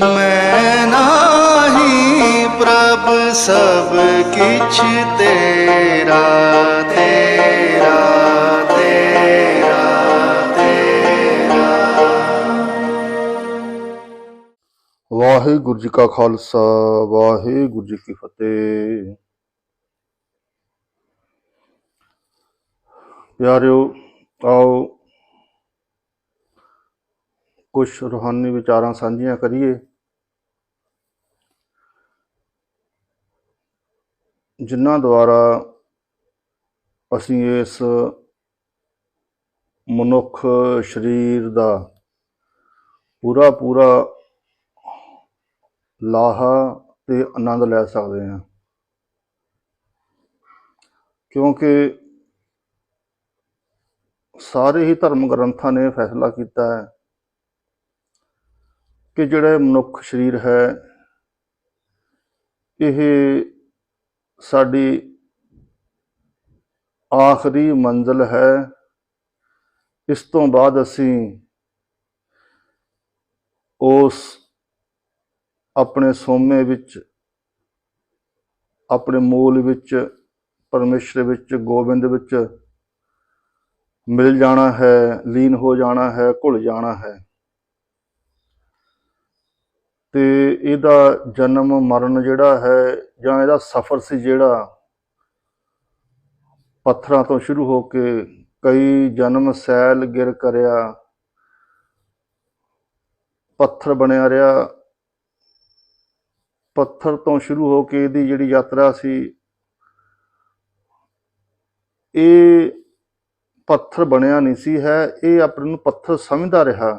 ਮੈਂ ਨਾਹੀ ਪ੍ਰਭ ਸਭ ਕਿਛ ਤੇਰਾ ਤੇਰਾ ਤੇਰਾ ਤੇਰਾ। ਵਾਹਿਗੁਰੂ ਜੀ ਕਾ ਖਾਲਸਾ, ਵਾਹਿਗੁਰੂ ਜੀ ਕੀ ਫਤਿਹ। ਪਿਆਰਿਓ, ਆਓ ਕੁਝ ਰੂਹਾਨੀ ਵਿਚਾਰਾਂ ਸਾਂਝੀਆਂ ਕਰੀਏ। ਜਿਨ੍ਹਾਂ ਦੁਆਰਾ ਅਸੀਂ ਇਸ ਮਨੁੱਖ ਸਰੀਰ ਦਾ ਪੂਰਾ ਪੂਰਾ ਲਾਹਾ ਤੇ ਆਨੰਦ ਲੈ ਸਕਦੇ ਹਾਂ। ਕਿਉਂਕਿ ਸਾਰੇ ਹੀ ਧਰਮ ਗ੍ਰੰਥਾਂ ਨੇ ਫੈਸਲਾ ਕੀਤਾ ਹੈ ਕਿ ਜਿਹੜਾ ਮਨੁੱਖ ਸਰੀਰ ਹੈ, ਇਹ ਸਾਡੀ ਆਖਰੀ ਮੰਜ਼ਿਲ ਹੈ। ਇਸ ਤੋਂ ਬਾਅਦ ਅਸੀਂ ਉਸ ਆਪਣੇ ਸੋਮੇ ਵਿੱਚ, ਆਪਣੇ ਮੂਲ ਵਿੱਚ, ਪਰਮੇਸ਼ਰ ਵਿੱਚ, ਗੋਬਿੰਦ ਵਿੱਚ ਮਿਲ ਜਾਣਾ ਹੈ, ਲੀਨ ਹੋ ਜਾਣਾ ਹੈ, ਘੁਲ ਜਾਣਾ ਹੈ। ਤੇ ਇਹਦਾ ਜਨਮ, ਮਰਨ ਜਿਹੜਾ ਹੈ ਜਾਂ ਇਹਦਾ ਸਫ਼ਰ ਸੀ ਜਿਹੜਾ ਪੱਥਰਾਂ ਤੋਂ ਸ਼ੁਰੂ ਹੋ ਕੇ ਕਈ ਜਨਮ ਸੈਲ ਗਿਰ ਕਰਿਆ, ਪੱਥਰ ਬਣਿਆ ਰਿਹਾ। ਪੱਥਰ ਤੋਂ ਸ਼ੁਰੂ ਹੋ ਕੇ ਇਹਦੀ ਜਿਹੜੀ ਯਾਤਰਾ ਸੀ, ਇਹ ਪੱਥਰ ਬਣਿਆ ਨਹੀਂ ਸੀ, ਹੈ ਇਹ ਆਪਣੇ ਨੂੰ ਪੱਥਰ ਸਮਝਦਾ ਰਿਹਾ।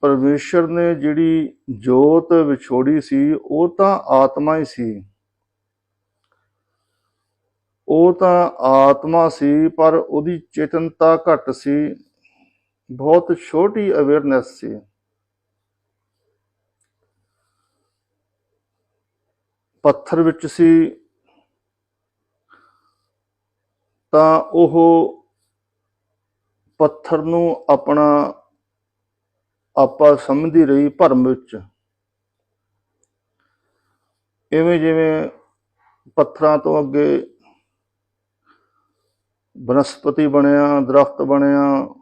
ਪਰਮੇਸ਼ਰ ਨੇ ਜਿਹੜੀ ਜੋਤ ਵਿਛੋੜੀ ਸੀ, ਉਹ ਤਾਂ ਆਤਮਾ ਹੀ ਸੀ। ਉਹ ਤਾਂ ਆਤਮਾ ਸੀ, ਪਰ ਉਹਦੀ ਚੇਤਨਤਾ ਘੱਟ ਸੀ। ਬਹੁਤ ਛੋਟੀ ਅਵੇਅਰਨੈਸ ਸੀ। ਪੱਥਰ ਵਿੱਚ ਸੀ। ਤਾਂ ਉਹ ਪੱਥਰ ਨੂੰ ਆਪਣਾ ਆਪਾ ਸਮਝਦੀ ਰਹੀ ਭਰਮ ਵਿੱਚ। ਇਵੇਂ ਜਿਵੇਂ ਪੱਥਰਾਂ ਤੋਂ ਅੱਗੇ ਬਨਸਪਤੀ ਬਣਿਆ, ਦਰਖਤ ਬਣਿਆ,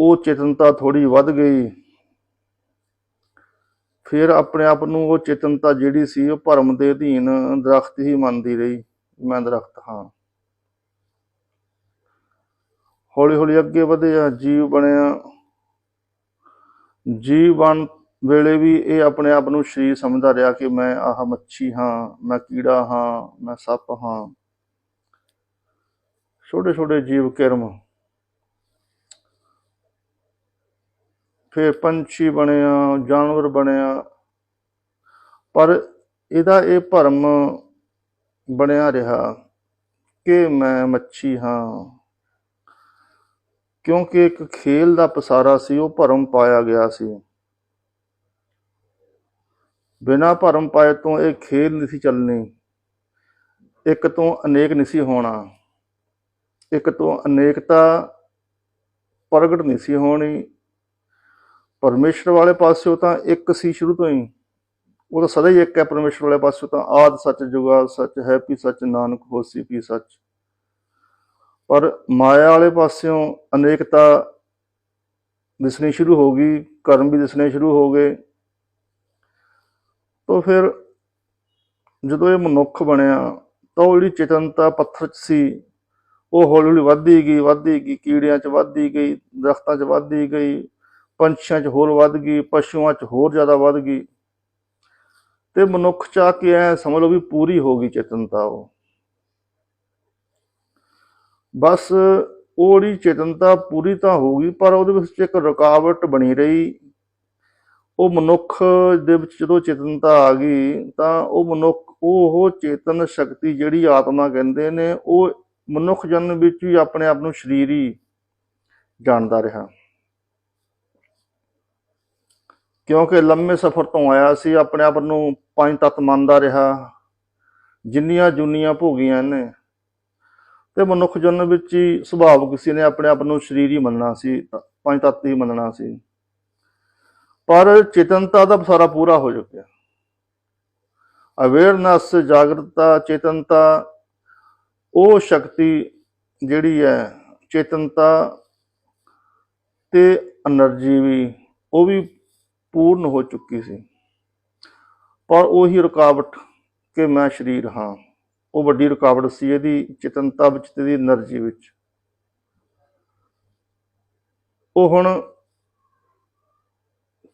ਉਹ ਚੇਤਨਤਾ ਥੋੜੀ ਵੱਧ ਗਈ। ਫਿਰ ਆਪਣੇ ਆਪ ਨੂੰ ਉਹ ਚੇਤਨਤਾ ਜਿਹੜੀ ਸੀ, ਉਹ ਭਰਮ ਦੇ ਅਧੀਨ ਦਰਖਤ ਹੀ ਮੰਨਦੀ ਰਹੀ। ਮੈਂ ਦਰਖਤ ਹਾਂ। ਹੌਲੀ ਹੌਲੀ ਅੱਗੇ ਵਧਿਆ, ਜੀਵ ਬਣਿਆ। ਜੀਵਨ ਵੇਲੇ ਵੀ ਇਹ ਆਪਣੇ ਆਪ ਨੂੰ ਸਰੀਰ ਸਮਝਦਾ ਰਿਹਾ ਕਿ ਮੈਂ ਆਹ ਮੱਛੀ ਹਾਂ, ਮੈਂ ਕੀੜਾ ਹਾਂ, ਮੈਂ ਸੱਪ ਹਾਂ। ਛੋਟੇ ਛੋਟੇ ਜੀਵ ਕਿਰਮ। ਫਿਰ ਪੰਛੀ ਬਣਿਆ, ਜਾਨਵਰ ਬਣਿਆ। ਪਰ ਇਹਦਾ ਇਹ ਭਰਮ ਬਣਿਆ ਰਿਹਾ ਕਿ ਮੈਂ ਮੱਛੀ ਹਾਂ। ਕਿਉਂਕਿ ਇੱਕ ਖੇਲ ਦਾ ਪਸਾਰਾ ਸੀ, ਉਹ ਭਰਮ ਪਾਇਆ ਗਿਆ ਸੀ। ਬਿਨਾ ਭਰਮ ਪਾਏ ਤੋਂ ਇਹ ਖੇਲ ਨਹੀਂ ਸੀ ਚੱਲਣੀ। ਇੱਕ ਤੋਂ ਅਨੇਕ ਨਹੀਂ ਸੀ ਹੋਣਾ। ਇੱਕ ਤੋਂ ਅਨੇਕਤਾ ਪ੍ਰਗਟ ਨਹੀਂ ਸੀ ਹੋਣੀ। ਪਰਮੇਸ਼ਰ ਵਾਲੇ ਪਾਸਿਓ ਤਾਂ ਇੱਕ ਸੀ ਸ਼ੁਰੂ ਤੋਂ ਹੀ। ਉਹ ਤਾਂ ਸਦਾ ਹੀ ਇੱਕ ਹੈ ਪਰਮੇਸ਼ਰ ਵਾਲੇ ਪਾਸਿਓ ਤਾਂ ਆਦ ਸੱਚ ਜੁਗਾ ਸੱਚ ਹੈ ਪੀ ਸੱਚ ਨਾਨਕ ਹੋਸੀ ਪੀ ਸੱਚ। ਪਰ ਮਾਇਆ ਵਾਲੇ ਪਾਸਿਓਂ ਅਨੇਕਤਾ ਦਿਸਣੀ ਸ਼ੁਰੂ ਹੋ ਗਈ, ਕਰਮ ਵੀ ਦਿਸਣੇ ਸ਼ੁਰੂ ਹੋ ਗਏ। ਤਾਂ ਫਿਰ ਜਦੋਂ ਇਹ ਮਨੁੱਖ ਬਣਿਆ, ਤਾਂ ਉਹ ਜਿਹੜੀ ਚੇਤਨਤਾ ਪੱਥਰ 'ਚ ਸੀ, ਉਹ ਹੌਲੀ ਹੌਲੀ ਵੱਧਦੀ ਗਈ ਵੱਧਦੀ ਗਈ, ਕੀੜਿਆਂ 'ਚ ਵੱਧਦੀ ਗਈ, ਦਰਖਤਾਂ 'ਚ ਵੱਧਦੀ ਗਈ, ਪੰਛੀਆਂ 'ਚ ਹੋਰ ਵੱਧ ਗਈ, ਪਸ਼ੂਆਂ 'ਚ ਹੋਰ ਜ਼ਿਆਦਾ ਵੱਧ ਗਈ। ਤੇ ਮਨੁੱਖ 'ਚ ਆ ਕੇ ਐ ਸਮਝ ਲਓ ਵੀ ਪੂਰੀ ਹੋ ਗਈ ਚੇਤਨਤਾ ਉਹ। ਬਸ ਉਹਦੀ ਚੇਤਨਤਾ ਪੂਰੀ ਤਾਂ ਹੋ ਗਈ ਪਰ ਉਹਦੇ ਵਿੱਚ ਇੱਕ ਰੁਕਾਵਟ ਬਣੀ ਰਹੀ। ਉਹ ਮਨੁੱਖ ਦੇ ਵਿੱਚ ਜਦੋਂ ਚੇਤਨਤਾ ਆ ਗਈ, ਤਾਂ ਉਹ ਮਨੁੱਖ, ਉਹ ਚੇਤਨ ਸ਼ਕਤੀ ਜਿਹੜੀ ਆਤਮਾ ਕਹਿੰਦੇ ਨੇ, ਉਹ ਮਨੁੱਖ ਜਨਮ ਵਿੱਚ ਹੀ ਆਪਣੇ ਆਪ ਨੂੰ ਸਰੀਰ ਹੀ ਜਾਣਦਾ ਰਿਹਾ। ਕਿਉਂਕਿ ਲੰਮੇ ਸਫ਼ਰ ਤੋਂ ਆਇਆ ਸੀ, ਆਪਣੇ ਆਪ ਨੂੰ ਪੰਜ ਤੱਤ ਮੰਨਦਾ ਰਿਹਾ। ਜਿੰਨੀਆਂ ਜੁਨੀਆਂ ਭੋਗੀਆਂ ਨੇ ਤੇ ਮਨੁੱਖ ਜਨਮ ਵਿੱਚ ਹੀ ਸੁਭਾਵ ਕਿਸੇ ਨੇ ਆਪਣੇ ਆਪ ਨੂੰ ਸਰੀਰ ਹੀ ਮੰਨਣਾ ਸੀ ਪੰਜ ਤੱਤ ਹੀ ਮੰਨਣਾ ਸੀ। ਪਰ ਚੇਤਨਤਾ ਦਾ ਸਾਰਾ ਪੂਰਾ ਹੋ ਚੁੱਕਿਆ। ਅਵੇਅਰਨੈਸ ਜਾਗਰਤਾ ਚੇਤਨਤਾ, ਉਹ ਸ਼ਕਤੀ ਜਿਹੜੀ ਹੈ, ਚੇਤਨਤਾ ਤੇ એનર્ਜੀ ਵੀ, ਉਹ ਵੀ ਪੂਰਨ ਹੋ ਚੁੱਕੀ ਸੀ। ਪਰ ਉਹੀ ਰੁਕਾਵਟ ਕਿ ਮੈਂ ਸਰੀਰ ਹਾਂ। ਉਹ ਵੱਡੀ ਰੁਕਾਵਟ ਸੀ ਇਹਦੀ, ਚੇਤਨਤਾ ਵਿੱਚ ਤੇ ਦੀ એનર્ਜੀ ਵਿੱਚ। ਉਹ ਹੁਣ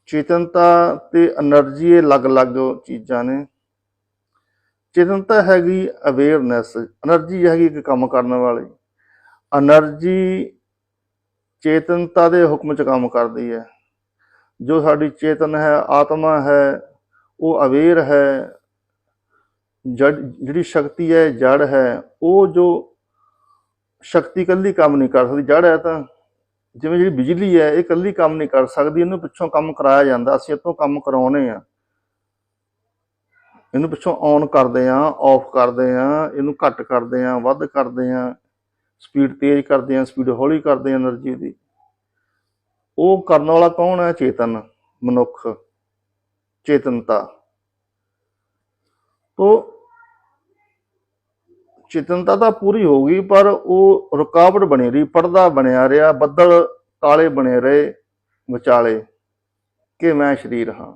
ਚੇਤਨਤਾ ਤੇ એનર્ਜੀ ਇਹ ਅਲੱਗ-ਅਲੱਗ ਚੀਜ਼ਾਂ ਨੇ। ਚੇਤਨਤਾ ਹੈਗੀ ਅਵੇਅਰਨੈਸ એનર્ਜੀ ਹੈਗੀ ਇੱਕ ਕੰਮ ਕਰਨ ਵਾਲੀ। એનર્ਜੀ ਚੇਤਨਤਾ ਦੇ ਹੁਕਮ 'ਚ ਕੰਮ ਕਰਦੀ ਹੈ। ਜੋ ਸਾਡੀ ਚੇਤਨ ਹੈ, ਆਤਮਾ ਹੈ, ਉਹ ਅਵੇਅਰ ਹੈ ਜੜ ਜਿਹੜੀ ਸ਼ਕਤੀ ਹੈ, ਜੜ ਹੈ, ਉਹ ਜੋ ਸ਼ਕਤੀ ਇਕੱਲੀ ਕੰਮ ਨਹੀਂ ਕਰ ਸਕਦੀ, ਜੜ ਹੈ ਤਾਂ ਜਿਵੇਂ ਜਿਹੜੀ ਬਿਜਲੀ ਹੈ, ਇਹ ਇਕੱਲੀ ਕੰਮ ਨਹੀਂ ਕਰ ਸਕਦੀ, ਇਹਨੂੰ ਪਿੱਛੋਂ ਕੰਮ ਕਰਾਇਆ ਜਾਂਦਾ, ਅਸੀਂ ਇਤੋਂ ਕੰਮ ਕਰਾਉਨੇ ਆ। ਇਹਨੂੰ ਪਿੱਛੋਂ ਔਨ ਕਰਦੇ ਆ ਆਫ ਕਰਦੇ ਆ ਇਹਨੂੰ ਘੱਟ ਕਰਦੇ ਆ ਵੱਧ ਕਰਦੇ ਆ ਸਪੀਡ ਤੇਜ਼ ਕਰਦੇ ਆ ਸਪੀਡ ਹੌਲੀ ਕਰਦੇ ਆ એનર્ਜੀ ਦੀ। ਉਹ ਕਰਨ ਵਾਲਾ ਕੌਣ ਹੈ? ਚੇਤਨ, ਮਨੁੱਖ, ਚੇਤਨਤਾ। ਤੋ ਚੇਤਨਤਾ ਤਾਂ ਪੂਰੀ ਹੋ ਗਈ, ਪਰ ਉਹ ਰੁਕਾਵਟ ਬਣੀ ਰਹੀ, ਪਰਦਾ ਬਣਿਆ ਰਿਹਾ, ਬੱਦਲ ਕਾਲੇ ਬਣੇ ਰਹੇ, ਵਿਚਾਲੇ ਕਿ ਮੈਂ ਸਰੀਰ ਹਾਂ।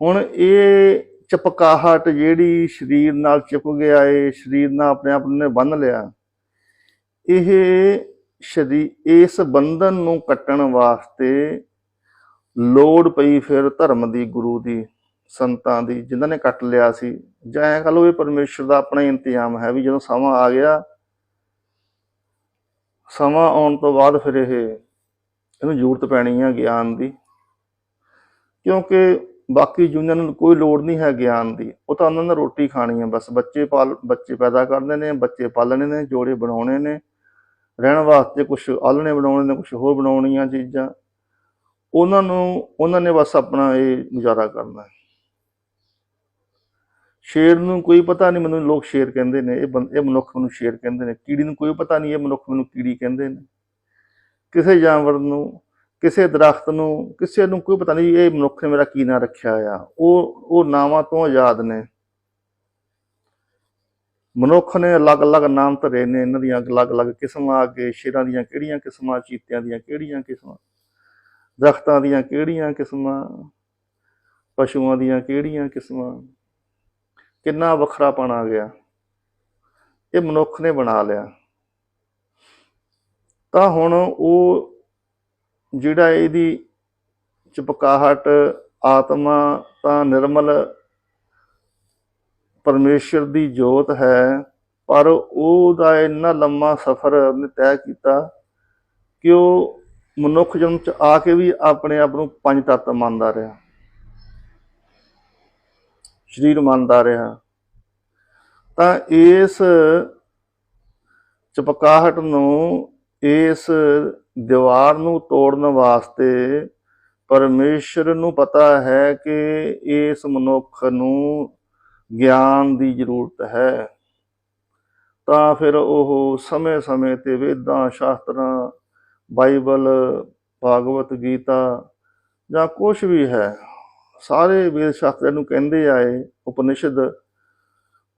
ਹੁਣ ਇਹ ਚਪਕਾਹਟ ਜਿਹੜੀ ਸਰੀਰ ਨਾਲ ਚਿਪ ਗਿਆ ਏ ਸਰੀਰ ਨਾਲ ਆਪਣੇ ਆਪ ਨੇ ਬੰਨ ਲਿਆ, ਇਹ ਸਰੀਰ ਇਸ ਬੰਧਨ ਨੂੰ ਕੱਟਣ ਵਾਸਤੇ ਲੋੜ ਪਈ ਫਿਰ ਧਰਮ ਦੀ, ਗੁਰੂ ਦੀ। ਸੰਤਾਂ ਦੀ, ਜਿਨ੍ਹਾਂ ਨੇ ਕੱਟ ਲਿਆ ਸੀ। ਜਾਂ ਐਂ ਕਹ ਲਓ ਵੀ ਪਰਮੇਸ਼ਰ ਦਾ ਆਪਣਾ ਹੀ ਇੰਤਜ਼ਾਮ ਹੈ ਵੀ ਜਦੋਂ ਸਮਾਂ ਆ ਗਿਆ, ਸਮਾਂ ਆਉਣ ਤੋਂ ਬਾਅਦ ਫਿਰ ਇਹ, ਇਹਨੂੰ ਜ਼ਰੂਰਤ ਪੈਣੀ ਹੈ ਗਿਆਨ ਦੀ। ਕਿਉਂਕਿ ਬਾਕੀ ਜੁਨੀਆਂ ਨੂੰ ਕੋਈ ਲੋੜ ਨਹੀਂ ਹੈ ਗਿਆਨ ਦੀ, ਉਹ ਤਾਂ ਉਹਨਾਂ ਨੇ ਰੋਟੀ ਖਾਣੀ ਹੈ ਬਸ। ਬੱਚੇ ਪਾਲ, ਬੱਚੇ ਪੈਦਾ ਕਰਨੇ ਨੇ, ਬੱਚੇ ਪਾਲਣੇ ਨੇ, ਜੋੜੇ ਬਣਾਉਣੇ ਨੇ। ਰਹਿਣ ਵਾਸਤੇ ਕੁਝ ਆਲਣੇ ਬਣਾਉਣੇ ਨੇ ਕੁਝ ਹੋਰ ਬਣਾਉਣੀਆਂ ਚੀਜ਼ਾਂ। ਉਹਨਾਂ ਨੂੰ, ਉਹਨਾਂ ਨੇ ਬਸ ਆਪਣਾ ਇਹ ਗੁਜ਼ਾਰਾ ਕਰਨਾ। ਹੈ ਸ਼ੇਰ ਨੂੰ ਕੋਈ ਪਤਾ ਨਹੀਂ, ਮੈਨੂੰ ਲੋਕ ਸ਼ੇਰ ਕਹਿੰਦੇ ਨੇ, ਇਹ ਬੰ- ਇਹ ਮਨੁੱਖ ਮੈਨੂੰ ਸ਼ੇਰ ਕਹਿੰਦੇ ਨੇ, ਕੀੜੀ ਨੂੰ ਕੋਈ ਪਤਾ ਨਹੀਂ, ਇਹ ਮਨੁੱਖ ਮੈਨੂੰ ਕੀੜੀ ਕਹਿੰਦੇ ਨੇ। ਕਿਸੇ ਜਾਨਵਰ ਨੂੰ, ਕਿਸੇ ਦਰਖਤ ਨੂੰ, ਕਿਸੇ ਨੂੰ ਕੋਈ ਪਤਾ ਨਹੀਂ, ਇਹ ਮਨੁੱਖ ਨੇ ਮੇਰਾ ਕੀ ਨਾਂ ਰੱਖਿਆ ਆ ਉਹ ਉਹ ਨਾਵਾਂ ਤੋਂ ਆਜ਼ਾਦ ਨੇ। ਮਨੁੱਖ ਨੇ ਅਲੱਗ-ਅਲੱਗ ਨਾਮ ਧਰੇ ਨੇ, ਇਹਨਾਂ ਦੀਆਂ ਅਲੱਗ-ਅਲੱਗ ਕਿਸਮਾਂ, ਅੱਗੇ ਸ਼ੇਰਾਂ ਦੀਆਂ ਕਿਹੜੀਆਂ ਕਿਸਮਾਂ, ਚੀਤਿਆਂ ਦੀਆਂ ਕਿਹੜੀਆਂ ਕਿਸਮਾਂ, ਦਰਖਤਾਂ ਦੀਆਂ ਕਿਹੜੀਆਂ ਕਿਸਮਾਂ, ਪਸ਼ੂਆਂ ਦੀਆਂ ਕਿਹੜੀਆਂ ਕਿਸਮਾਂ। ਕਿੰਨਾ ਵੱਖਰਾਪਣ ਆ ਗਿਆ। ਇਹ ਮਨੁੱਖ ਨੇ ਬਣਾ ਲਿਆ। ਤਾਂ ਹੁਣ ਉਹ ਜਿਹੜਾ ਇਹਦੀ ਚਪਕਾਹਟ, ਆਤਮਾ ਤਾਂ ਨਿਰਮਲ ਪਰਮੇਸ਼ਰ ਦੀ ਜੋਤ ਹੈ, ਪਰ ਉਹਦਾ ਇੰਨਾ ਲੰਮਾ ਸਫ਼ਰ ਉਹਨੇ ਤੈਅ ਕੀਤਾ ਕਿ ਉਹ ਮਨੁੱਖ ਜਨਮ ਚ ਆ ਕੇ ਵੀ ਆਪਣੇ ਆਪ ਨੂੰ ਪੰਜ ਤੱਤ ਮੰਨਦਾ ਰਿਹਾ। ਸਰੀਰ ਮੰਨਦਾ ਰਿਹਾ। ਤਾਂ ਇਸ ਚਪਕਾਹਟ ਨੂੰ, ਇਸ ਦੀਵਾਰ ਨੂੰ ਤੋੜਨ ਵਾਸਤੇ ਪਰਮੇਸ਼ਰ ਨੂੰ ਪਤਾ ਹੈ ਕਿ ਇਸ ਮਨੁੱਖ ਨੂੰ ਗਿਆਨ ਦੀ ਜ਼ਰੂਰਤ ਹੈ। ਤਾਂ ਫਿਰ ਉਹ ਸਮੇਂ-ਸਮੇਂ ਤੇ ਵੇਦਾਂ, ਸ਼ਾਸਤਰਾਂ, ਬਾਈਬਲ, ਭਾਗਵਤ ਗੀਤਾ ਜਾਂ ਕੁਝ ਵੀ ਹੈ। ਸਾਰੇ ਵੇਦ ਸ਼ਾਸਤਰ ਨੂੰ ਕਹਿੰਦੇ ਆਏ ਉਪਨਿਸ਼ਦ।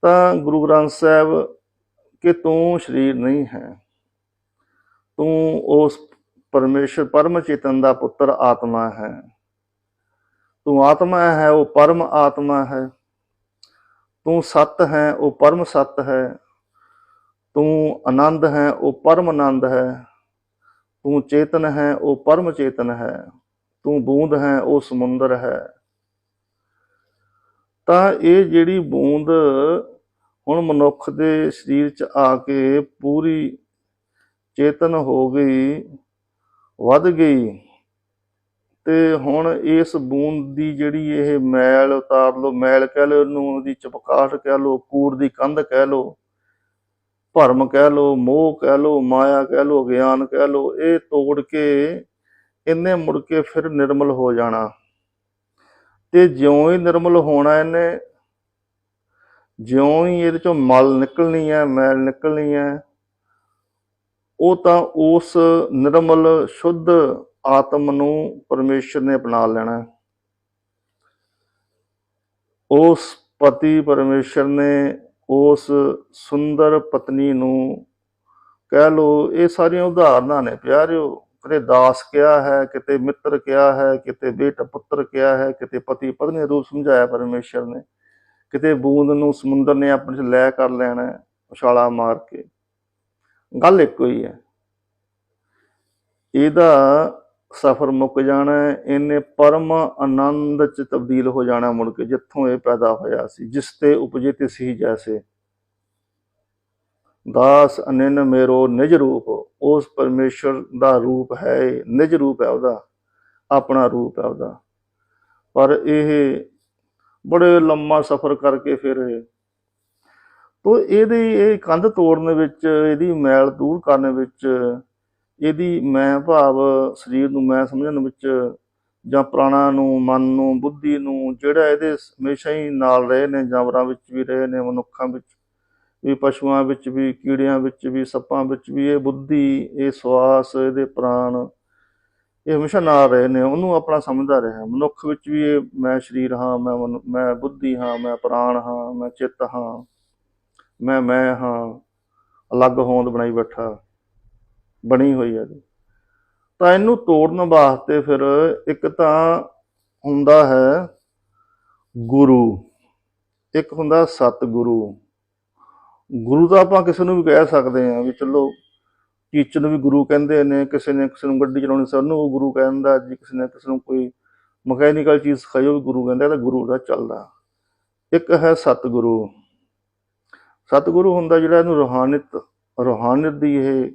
ਤਾਂ ਗੁਰੂ ਗ੍ਰੰਥ ਸਾਹਿਬ ਕਿ ਤੂੰ ਸਰੀਰ ਨਹੀਂ ਹੈ, ਤੂੰ ਉਸ ਪਰਮੇਸ਼ਰ, ਪਰਮ ਚੇਤਨ ਦਾ ਪੁੱਤਰ ਆਤਮਾ ਹੈ। ਤੂੰ ਆਤਮਾ ਹੈ, ਉਹ ਪਰਮ ਆਤਮਾ ਹੈ। ਤੂੰ ਸਤ ਹੈ, ਉਹ ਪਰਮ ਸਤ ਹੈ। ਤੂੰ ਆਨੰਦ ਹੈ, ਉਹ ਪਰਮ ਆਨੰਦ ਹੈ। ਤੂੰ ਚੇਤਨ ਹੈ, ਉਹ ਪਰਮ ਚੇਤਨ ਹੈ। ਤੂੰ ਬੂੰਦ ਹੈ, ਉਹ ਸਮੁੰਦਰ ਹੈ। ਤਾਂ ਇਹ ਜਿਹੜੀ ਬੂੰਦ ਹੁਣ ਮਨੁੱਖ ਦੇ ਸਰੀਰ 'ਚ ਆ ਕੇ ਪੂਰੀ ਚੇਤਨ ਹੋ ਗਈ, ਵੱਧ ਗਈ ਤੇ ਹੁਣ ਇਸ ਬੂੰਦ ਦੀ ਜਿਹੜੀ ਇਹ ਮੈਲ ਉਤਾਰ ਲਓ, ਮੈਲ ਕਹਿ ਲਓ ਇਹਨੂੰ, ਉਹਦੀ ਚਪਕਾਟ ਕਹਿ ਲਓ, ਕੂੜ ਦੀ ਕੰਧ ਕਹਿ ਲਓ, ਭਰਮ ਕਹਿ ਲਓ, ਮੋਹ ਕਹਿ ਲਓ, ਮਾਇਆ ਕਹਿ ਲਓ ਗਿਆਨ ਕਹਿ ਲਓ, ਇਹ ਤੋੜ ਕੇ ਇੰਨੇ ਮੁੜ ਕੇ ਫਿਰ ਨਿਰਮਲ ਹੋ ਜਾਣਾ। ਤੇ ਜਿਉਂ ਹੀ ਨਿਰਮਲ ਹੋਣਾ ਇਹਨੇ, ਜਿਉਂ ਹੀ ਇਹਦੇ ਚੋਂ ਮਲ ਨਿਕਲਣੀ ਹੈ, ਮੈਲ ਨਿਕਲਣੀ ਹੈ, ਉਹ ਤਾਂ ਉਸ ਨਿਰਮਲ ਸ਼ੁੱਧ ਆਤਮ ਨੂੰ ਪਰਮੇਸ਼ਰ ਨੇ ਅਪਣਾ ਲੈਣਾ ਉਸ ਪਤੀ ਪਰਮੇਸ਼ਰ ਨੇ ਉਸ ਸੁੰਦਰ ਪਤਨੀ ਨੂੰ, ਕਹਿ ਲੋ ਇਹ ਸਾਰੀਆਂ ਉਦਾਹਰਨਾਂ ਨੇ, ਪਿਆਰਿਓ ਕਿਤੇ ਦਾਸ ਕਿਹਾ ਹੈ, ਕਿਤੇ ਮਿੱਤਰ ਕਿਹਾ ਹੈ, ਕਿਤੇ ਬੇਟਾ ਪੁੱਤਰ ਕਿਹਾ ਹੈ, ਕਿਤੇ ਪਤੀ ਪਤਨੀ ਰੂਪ ਸਮਝਾਇਆ ਪਰਮੇਸ਼ਰ ਨੇ। ਕਿਤੇ ਬੂੰਦ ਨੂੰ ਸਮੁੰਦਰ ਨੇ ਆਪਣੇ ਚ ਲੈ ਕਰ ਲੈਣਾ ਉਛਾਲਾ ਮਾਰ ਕੇ। ਗੱਲ ਇੱਕੋ ਹੀ ਹੈ। ਇਹਦਾ ਸਫਰ ਮੁੱਕ ਜਾਣਾ ਇਹਨੇ ਪਰਮ ਆਨੰਦ ਚ ਤਬਦੀਲ ਹੋ ਜਾਣਾ ਮੁੜ ਕੇ, ਜਿੱਥੋਂ ਇਹ ਪੈਦਾ ਹੋਇਆ ਸੀ, ਜਿਸ ਤੇ ਉਪਜੇ ਤੇ ਸੀ ਜੈਸੇ। ਦਾਸ ਅਨਿਨ ਮੇਰੋ ਨਿਜ ਰੂਪ ਉਸ ਪਰਮੇਸ਼ਰ ਦਾ ਰੂਪ ਹੈ ਇਹ, ਨਿਜ ਰੂਪ ਹੈ ਉਹਦਾ ਆਪਣਾ ਰੂਪ ਹੈ ਉਹਦਾ। ਪਰ ਇਹ ਬੜੇ ਲੰਮਾ ਸਫ਼ਰ ਕਰਕੇ ਫਿਰ ਇਹ। ਤੋ ਇਹਦੀ ਇਹ ਕੰਧ ਤੋੜਨ ਵਿੱਚ ਇਹਦੀ ਮੈਲ ਦੂਰ ਕਰਨ ਵਿੱਚ ਇਹਦੀ ਮੈਂ ਭਾਵ ਸਰੀਰ ਨੂੰ ਮੈਂ ਸਮਝਣ ਵਿੱਚ ਜਾਂ ਪ੍ਰਾਣਾ ਨੂੰ ਮਨ ਨੂੰ ਬੁੱਧੀ ਨੂੰ ਜਿਹੜਾ ਇਹਦੇ ਹਮੇਸ਼ਾ ਹੀ ਨਾਲ ਰਹੇ ਨੇ ਜਾਨਵਰਾਂ ਵਿੱਚ ਵੀ ਰਹੇ ਨੇ ਮਨੁੱਖਾਂ ਵਿੱਚ ਵੀ ਪਸ਼ੂਆਂ ਵਿੱਚ ਵੀ, ਕੀੜਿਆਂ ਵਿੱਚ ਵੀ, ਸੱਪਾਂ ਵਿੱਚ ਵੀ ਇਹ ਬੁੱਧੀ, ਇਹ ਸਵਾਸ, ਇਹਦੇ ਪ੍ਰਾਣ, ਇਹ ਹਮੇਸ਼ਾ ਨਾਲ ਰਹੇ ਨੇ, ਉਹਨੂੰ ਆਪਣਾ ਸਮਝਦਾ ਰਿਹਾ ਮਨੁੱਖ ਵਿੱਚ ਵੀ ਇਹ ਮੈਂ ਸਰੀਰ ਹਾਂ, ਮੈਂ ਮਨੁ- ਮੈਂ ਬੁੱਧੀ ਹਾਂ, ਮੈਂ ਪ੍ਰਾਣ ਹਾਂ, ਮੈਂ ਚਿੱਤ ਹਾਂ, ਮੈਂ ਮੈਂ ਹਾਂ, ਅਲੱਗ ਹੋਂਦ ਬਣਾਈ ਬੈਠਾ, ਬਣੀ ਹੋਈ ਹੈ ਇਹਦੀ। ਤਾਂ ਇਹਨੂੰ ਤੋੜਨ ਵਾਸਤੇ ਫਿਰ ਇੱਕ ਤਾਂ ਹੁੰਦਾ ਹੈ ਗੁਰੂ, ਇੱਕ ਹੁੰਦਾ ਸਤਿਗੁਰੂ ਗੁਰੂ ਤਾਂ ਆਪਾਂ ਕਿਸੇ ਨੂੰ ਵੀ ਕਹਿ ਸਕਦੇ ਹਾਂ ਵੀ ਚਲੋ ਟੀਚਰ ਨੂੰ ਵੀ ਗੁਰੂ ਕਹਿੰਦੇ ਨੇ, ਕਿਸੇ ਨੇ ਕਿਸੇ ਨੂੰ ਗੱਡੀ ਚਲਾਉਣੀ ਸਰ ਨੂੰ ਉਹ ਗੁਰੂ ਕਹਿੰਦਾ, ਜੀ ਕਿਸੇ ਨੇ ਕਿਸੇ ਨੂੰ ਕੋਈ ਮਕੈਨੀਕਲ ਚੀਜ਼ ਸਿਖਾਈ ਉਹ ਵੀ ਗੁਰੂ ਕਹਿੰਦਾ ਤਾਂ ਗੁਰੂ ਦਾ ਚੱਲਦਾ। ਇੱਕ ਹੈ ਸਤਿਗੁਰੂ। ਸਤਿਗੁਰੂ ਹੁੰਦਾ ਜਿਹੜਾ ਇਹਨੂੰ ਰੂਹਾਨੀਅਤ ਰੂਹਾਨੀਅਤ ਦੀ ਇਹ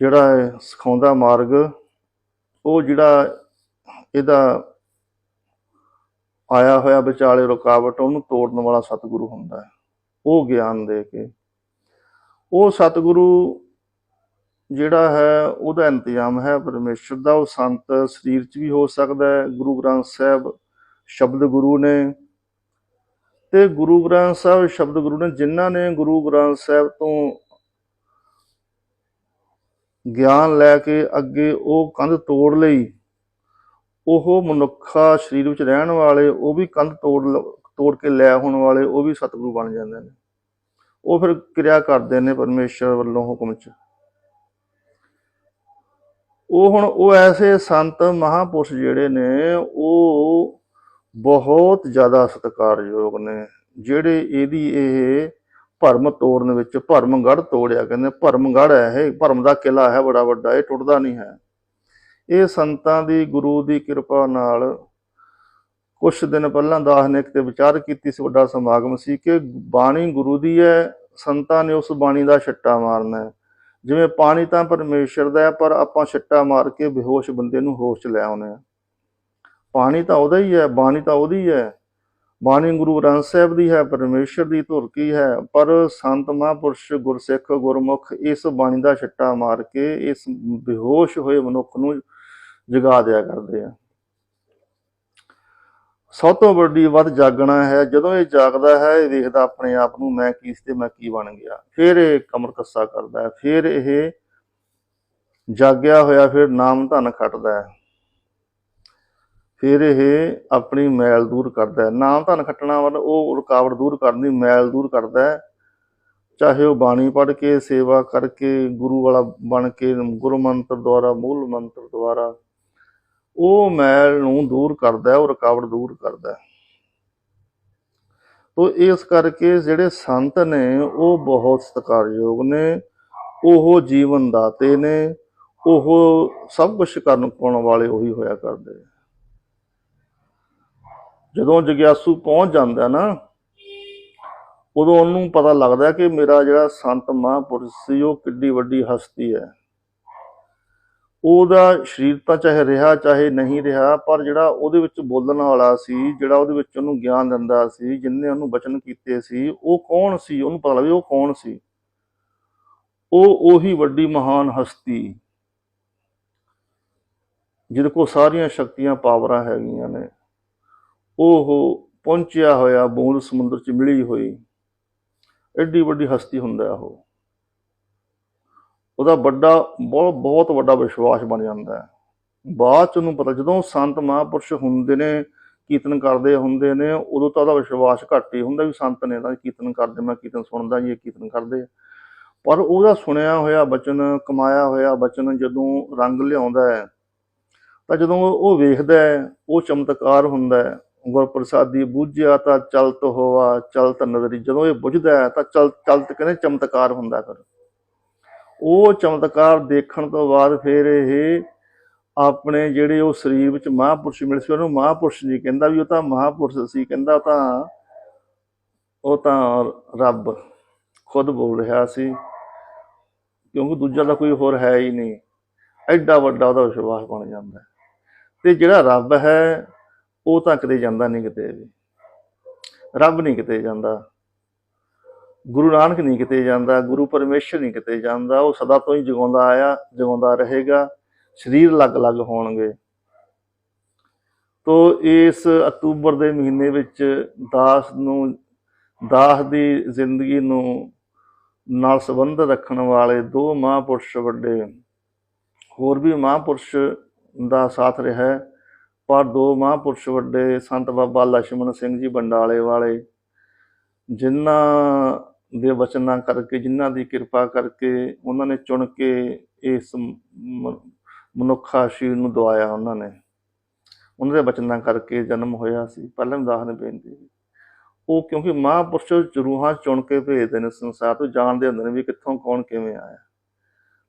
ਜਿਹੜਾ ਹੈ ਸਿਖਾਉਂਦਾ ਮਾਰਗ, ਉਹ ਜਿਹੜਾ ਇਹਦਾ ਆਇਆ ਹੋਇਆ ਵਿਚਾਲੇ ਰੁਕਾਵਟ, ਉਹਨੂੰ ਤੋੜਨ ਵਾਲਾ ਸਤਿਗੁਰੂ ਹੁੰਦਾ ਹੈ। ਉਹ ਗਿਆਨ ਦੇ ਕੇ। ਉਹ ਸਤਿਗੁਰੂ ਜਿਹੜਾ ਹੈ, ਉਹਦਾ ਇੰਤਜ਼ਾਮ ਹੈ ਪਰਮੇਸ਼ਰ ਦਾ। ਉਹ ਸੰਤ ਸਰੀਰ 'ਚ ਵੀ ਹੋ ਸਕਦਾ ਹੈ। ਗੁਰੂ ਗ੍ਰੰਥ ਸਾਹਿਬ ਸ਼ਬਦ ਗੁਰੂ ਨੇ। ਤੇ ਗੁਰੂ ਗ੍ਰੰਥ ਸਾਹਿਬ ਸ਼ਬਦ ਗੁਰੂ ਨੇ, ਜਿਨ੍ਹਾਂ ਨੇ ਗੁਰੂ ਗ੍ਰੰਥ ਸਾਹਿਬ ਤੋਂ ਗਿਆਨ ਲੈ ਕੇ ਅੱਗੇ ਉਹ ਕੰਧ ਤੋੜ ਲਈ, ਉਹ ਮਨੁੱਖਾ ਸਰੀਰ ਵਿੱਚ ਰਹਿਣ ਵਾਲੇ, ਉਹ ਵੀ ਕੰਧ ਤੋੜ ਲ- ਤੋੜ ਕੇ ਲੈ ਹੋਣ ਵਾਲੇ ਉਹ ਵੀ ਸਤਿਗੁਰੂ ਬਣ ਜਾਂਦੇ ਨੇ। ਉਹ ਫਿਰ ਕਿਰਿਆ ਕਰਦੇ ਨੇ ਪਰਮੇਸ਼ਰ ਵੱਲੋਂ ਹੁਕਮ ਚ। ਉਹ ਹੁਣ ਉਹ ਐਸੇ ਸੰਤ ਮਹਾਪੁਰਸ਼ ਜਿਹੜੇ ਨੇ, ਉਹ ਬਹੁਤ ਜ਼ਿਆਦਾ ਸਤਿਕਾਰਯੋਗ ਨੇ, ਜਿਹੜੇ ਇਹਦੀ ਇਹ ਭਰਮ ਤੋੜਨ ਵਿੱਚ ਭਰਮਗੜ ਤੋੜਿਆ ਕਹਿੰਦੇ ਭਰਮਗੜ ਹੈ ਇਹ, ਭਰਮ ਦਾ ਕਿਲਾ ਹੈ ਬੜਾ ਵੱਡਾ, ਇਹ ਟੁੱਟਦਾ ਨਹੀਂ ਹੈ। ਇਹ ਸੰਤਾਂ ਦੀ, ਗੁਰੂ ਦੀ ਕਿਰਪਾ ਨਾਲ ਕੁਝ ਦਿਨ ਪਹਿਲਾਂ ਦਾਸ ਨੇ ਕਿਤੇ ਵਿਚਾਰ ਕੀਤੀ ਸੀ, ਵੱਡਾ ਸਮਾਗਮ ਸੀ ਕਿ ਬਾਣੀ ਗੁਰੂ ਦੀ ਹੈ, ਸੰਤਾਂ ਨੇ ਉਸ ਬਾਣੀ ਦਾ ਛੱਟਾ ਮਾਰਨਾ ਹੈ। ਜਿਵੇਂ ਪਾਣੀ ਤਾਂ ਪਰਮੇਸ਼ਰ ਦਾ ਹੈ, ਪਰ ਆਪਾਂ ਛੱਟਾ ਮਾਰ ਕੇ ਬੇਹੋਸ਼ ਬੰਦੇ ਨੂੰ ਹੋਸ਼ ਚ ਲੈ ਆਉਂਦੇ ਆ ਪਾਣੀ ਤਾਂ ਉਹਦਾ ਹੀ ਹੈ, ਬਾਣੀ ਤਾਂ ਉਹਦੀ ਹੈ। ਬਾਣੀ ਗੁਰੂ ਗ੍ਰੰਥ ਸਾਹਿਬ ਦੀ ਹੈ, ਪਰਮੇਸ਼ਰ ਦੀ ਧੁਰ ਹੈ, ਪਰ ਸੰਤ ਮਹਾਂਪੁਰਸ਼ ਗੁਰਸਿੱਖ ਗੁਰਮੁਖ ਇਸ ਬਾਣੀ ਦਾ ਛੱਟਾ ਮਾਰ ਕੇ ਇਸ ਬੇਹੋਸ਼ ਹੋਏ ਮਨੁੱਖ ਨੂੰ ਜਗਾ ਦਿਆ ਕਰਦੇ ਆ। ਸਭ ਤੋਂ ਵੱਡੀ ਵੱਧ ਜਾਗਣਾ ਹੈ। ਜਦੋਂ ਇਹ ਜਾਗਦਾ ਹੈ, ਇਹ ਵੇਖਦਾ ਆਪਣੇ ਆਪ ਨੂੰ ਮੈਂ ਕੀ ਸੀ ਤੇ, ਮੈਂ ਕੀ ਬਣ ਗਿਆ। ਫਿਰ ਇਹ ਕਮਰ ਕੱਸਾ ਕਰਦਾ ਹੈ। ਫਿਰ ਇਹ ਜਾਗਿਆ ਹੋਇਆ, ਫਿਰ ਨਾਮ ਧਨ ਖੱਟਦਾ ਹੈ। ਫਿਰ ਇਹ ਆਪਣੀ ਮੈਲ ਦੂਰ ਕਰਦਾ ਹੈ। ਨਾਮ ਧਨ ਖੱਟਣਾ ਵੱਲ ਉਹ ਰੁਕਾਵਟ ਦੂਰ ਕਰਨ ਦੀ ਮੈਲ ਦੂਰ ਕਰਦਾ ਹੈ। ਚਾਹੇ ਉਹ ਬਾਣੀ ਪੜ੍ਹ ਕੇ, ਸੇਵਾ ਕਰਕੇ, ਗੁਰੂ ਵਾਲਾ ਬਣ ਕੇ ਗੁਰੂ ਮੰਤਰ ਦੁਆਰਾ, ਮੂਲ ਮੰਤਰ ਦੁਆਰਾ ਉਹ ਮੈਲ ਨੂੰ ਦੂਰ ਕਰਦਾ ਉਹ ਰੁਕਾਵਟ ਦੂਰ ਕਰਦਾ ਤੋ ਇਸ ਕਰਕੇ ਜਿਹੜੇ ਸੰਤ ਨੇ, ਉਹ ਬਹੁਤ ਸਤਿਕਾਰਯੋਗ ਨੇ, ਉਹ ਜੀਵਨ ਦਾਤੇ ਨੇ, ਉਹ ਸਭ ਕੁਝ ਕਰਨ ਪਾਉਣ ਵਾਲੇ ਉਹੀ ਹੋਇਆ ਕਰਦੇ ਜਦੋਂ ਜਗਿਆਸੂ ਪਹੁੰਚ ਜਾਂਦਾ ਨਾ, ਉਦੋਂ ਉਹਨੂੰ ਪਤਾ ਲੱਗਦਾ ਕਿ ਮੇਰਾ ਜਿਹੜਾ ਸੰਤ ਮਹਾਂਪੁਰਸ਼ ਸੀ, ਉਹ ਕਿੱਡੀ ਵੱਡੀ ਹਸਤੀ ਹੈ। ਉਹਦਾ ਸਰੀਰ ਤਾਂ ਚਾਹੇ ਰਿਹਾ, ਚਾਹੇ ਨਹੀਂ ਰਿਹਾ, ਪਰ ਜਿਹੜਾ ਉਹਦੇ ਵਿੱਚ ਬੋਲਣ ਵਾਲਾ ਸੀ, ਜਿਹੜਾ ਉਹਦੇ ਵਿੱਚ ਉਹਨੂੰ ਗਿਆਨ ਦਿੰਦਾ ਸੀ ਜਿਨਨੇ ਉਹਨੂੰ ਬਚਨ ਕੀਤੇ ਸੀ, ਉਹ ਕੌਣ ਸੀ? ਉਹਨੂੰ ਪਤਾ ਲੱਗੇ ਉਹ ਕੌਣ ਸੀ? ਉਹ ਉਹੀ ਵੱਡੀ ਮਹਾਨ ਹਸਤੀ, ਜਿਹਦੇ ਕੋਲ ਸਾਰੀਆਂ ਸ਼ਕਤੀਆਂ, ਪਾਵਰਾਂ ਹੈਗੀਆਂ ਨੇ। ਉਹ ਪਹੁੰਚਿਆ ਹੋਇਆ ਬੂੰਦ ਸਮੁੰਦਰ ਚ ਮਿਲੀ ਹੋਈ। ਐਡੀ ਵੱਡੀ ਹਸਤੀ ਹੁੰਦਾ ਉਹ। ਉਹਦਾ ਵੱਡਾ, ਬਹੁਤ ਬਹੁਤ ਵੱਡਾ ਵਿਸ਼ਵਾਸ ਬਣ ਜਾਂਦਾ ਹੈ। ਬਾਅਦ ਚ ਉਹਨੂੰ ਪਤਾ, ਜਦੋਂ ਸੰਤ ਮਹਾਂਪੁਰਸ਼ ਹੁੰਦੇ ਨੇ, ਕੀਰਤਨ ਕਰਦੇ ਹੁੰਦੇ ਨੇ, ਉਦੋਂ ਤਾਂ ਉਹਦਾ ਵਿਸ਼ਵਾਸ ਘੱਟ ਹੀ ਹੁੰਦਾ ਵੀ ਸੰਤ ਨੇ ਤਾਂ ਕੀਰਤਨ ਕਰਦੇ, ਮੈਂ ਕੀਰਤਨ ਸੁਣਦਾ ਜੀ, ਇਹ ਕੀਰਤਨ ਕਰਦੇ ਪਰ ਉਹਦਾ ਸੁਣਿਆ ਹੋਇਆ ਬਚਨ, ਕਮਾਇਆ ਹੋਇਆ ਬਚਨ ਜਦੋਂ ਰੰਗ ਲਿਆਉਂਦਾ ਹੈ, ਤਾਂ ਜਦੋਂ ਉਹ ਵੇਖਦਾ ਹੈ, ਉਹ ਚਮਤਕਾਰ ਹੁੰਦਾ ਹੈ। ਗੁਰਪ੍ਰਸਾਦੀ, ਬੁੱਝਿਆ ਤਾਂ ਚਲਤ ਹੋਵਾ ਚਲਤ ਨਜ਼ਰੀ ਜਦੋਂ ਇਹ ਬੁੱਝਦਾ ਹੈ, ਤਾਂ ਚਲ, ਚਲਤ ਕਹਿੰਦੇ ਚਮਤਕਾਰ ਹੁੰਦਾ ਫਿਰ। ਉਹ ਚਮਤਕਾਰ ਦੇਖਣ ਤੋਂ ਬਾਅਦ ਫਿਰ ਇਹ ਆਪਣੇ ਜਿਹੜੇ ਉਹ ਸਰੀਰ ਵਿੱਚ ਮਹਾਂਪੁਰਸ਼ ਮਿਲ ਸੀ, ਉਹਨੂੰ ਮਹਾਂਪੁਰਸ਼ ਨਹੀਂ ਕਹਿੰਦਾ ਵੀ ਉਹ ਤਾਂ ਮਹਾਂਪੁਰਸ਼ ਸੀ, ਕਹਿੰਦਾ ਤਾਂ ਉਹ ਤਾਂ ਰੱਬ ਖੁਦ ਬੋਲ ਰਿਹਾ ਸੀ, ਕਿਉਂਕਿ ਦੂਜਾ ਤਾਂ ਕੋਈ ਹੋਰ ਹੈ ਹੀ ਨਹੀਂ, ਐਡਾ ਵੱਡਾ ਉਹਦਾ ਵਿਸ਼ਵਾਸ ਬਣ ਜਾਂਦਾ ਤੇ ਜਿਹੜਾ ਰੱਬ ਹੈ, ਉਹ ਤਾਂ ਕਿਤੇ ਜਾਂਦਾ ਨਹੀਂ ਕਿਤੇ ਵੀ, ਰੱਬ ਨਹੀਂ ਕਿਤੇ ਜਾਂਦਾ। ਗੁਰੂ ਨਾਨਕ ਨਹੀਂ ਕਿਤੇ ਜਾਂਦਾ ਗੁਰੂ ਪਰਮੇਸ਼ਰ ਨਹੀਂ ਕਿਤੇ ਜਾਂਦਾ ਉਹ ਸਦਾ ਤੋਂ ਹੀ ਜਗਾਉਂਦਾ ਆਇਆ ਜਗਾਉਂਦਾ ਰਹੇਗਾ ਸਰੀਰ ਅਲੱਗ-ਅਲੱਗ ਹੋਣਗੇ। ਤੋ ਇਸ ਅਕਤੂਬਰ ਦੇ ਮਹੀਨੇ ਵਿੱਚ ਦਾਸ ਨੂੰ ਦਾਸ ਦੀ ਜ਼ਿੰਦਗੀ ਨੂੰ ਨਾਲ ਸੰਬੰਧ ਰੱਖਣ ਵਾਲੇ ਦੋ ਮਹਾਂਪੁਰਸ਼ ਵੱਡੇ ਹੋਰ ਵੀ ਮਹਾਂਪੁਰਸ਼ ਦਾ ਸਾਥ ਰਿਹਾ ਹੈ, ਪਰ ਦੋ ਮਹਾਂਪੁਰਸ਼ ਵੱਡੇ ਸੰਤ ਬਾਬਾ ਲਛਮਣ ਸਿੰਘ ਜੀ ਬੰਡਾਲੇ ਵਾਲੇ ਜਿਨ੍ਹਾਂ ਦੇ ਵਚਨਾਂ ਕਰਕੇ, ਜਿਨ੍ਹਾਂ ਦੀ ਕਿਰਪਾ ਕਰਕੇ ਉਹਨਾਂ ਨੇ ਚੁਣ ਕੇ ਇਸ ਮ- ਮਨੁੱਖਾ ਸ਼ੀਰ ਨੂੰ ਦਵਾਇਆ ਉਹਨਾਂ ਨੇ। ਉਹਨਾਂ ਦੇ ਵਚਨਾਂ ਕਰਕੇ ਜਨਮ ਹੋਇਆ ਸੀ। ਪਹਿਲਾਂ ਵੀ ਬੇਨਤੀ ਉਹ ਕਿਉਂਕਿ ਮਹਾਂਪੁਰਸ਼ ਰੂਹਾਂ ਚੁਣ ਕੇ ਭੇਜਦੇ ਨੇ ਸੰਸਾਰ ਤੋਂ, ਜਾਣਦੇ ਹੁੰਦੇ ਨੇ ਵੀ ਕਿੱਥੋਂ ਕੌਣ ਕਿਵੇਂ ਆਇਆ।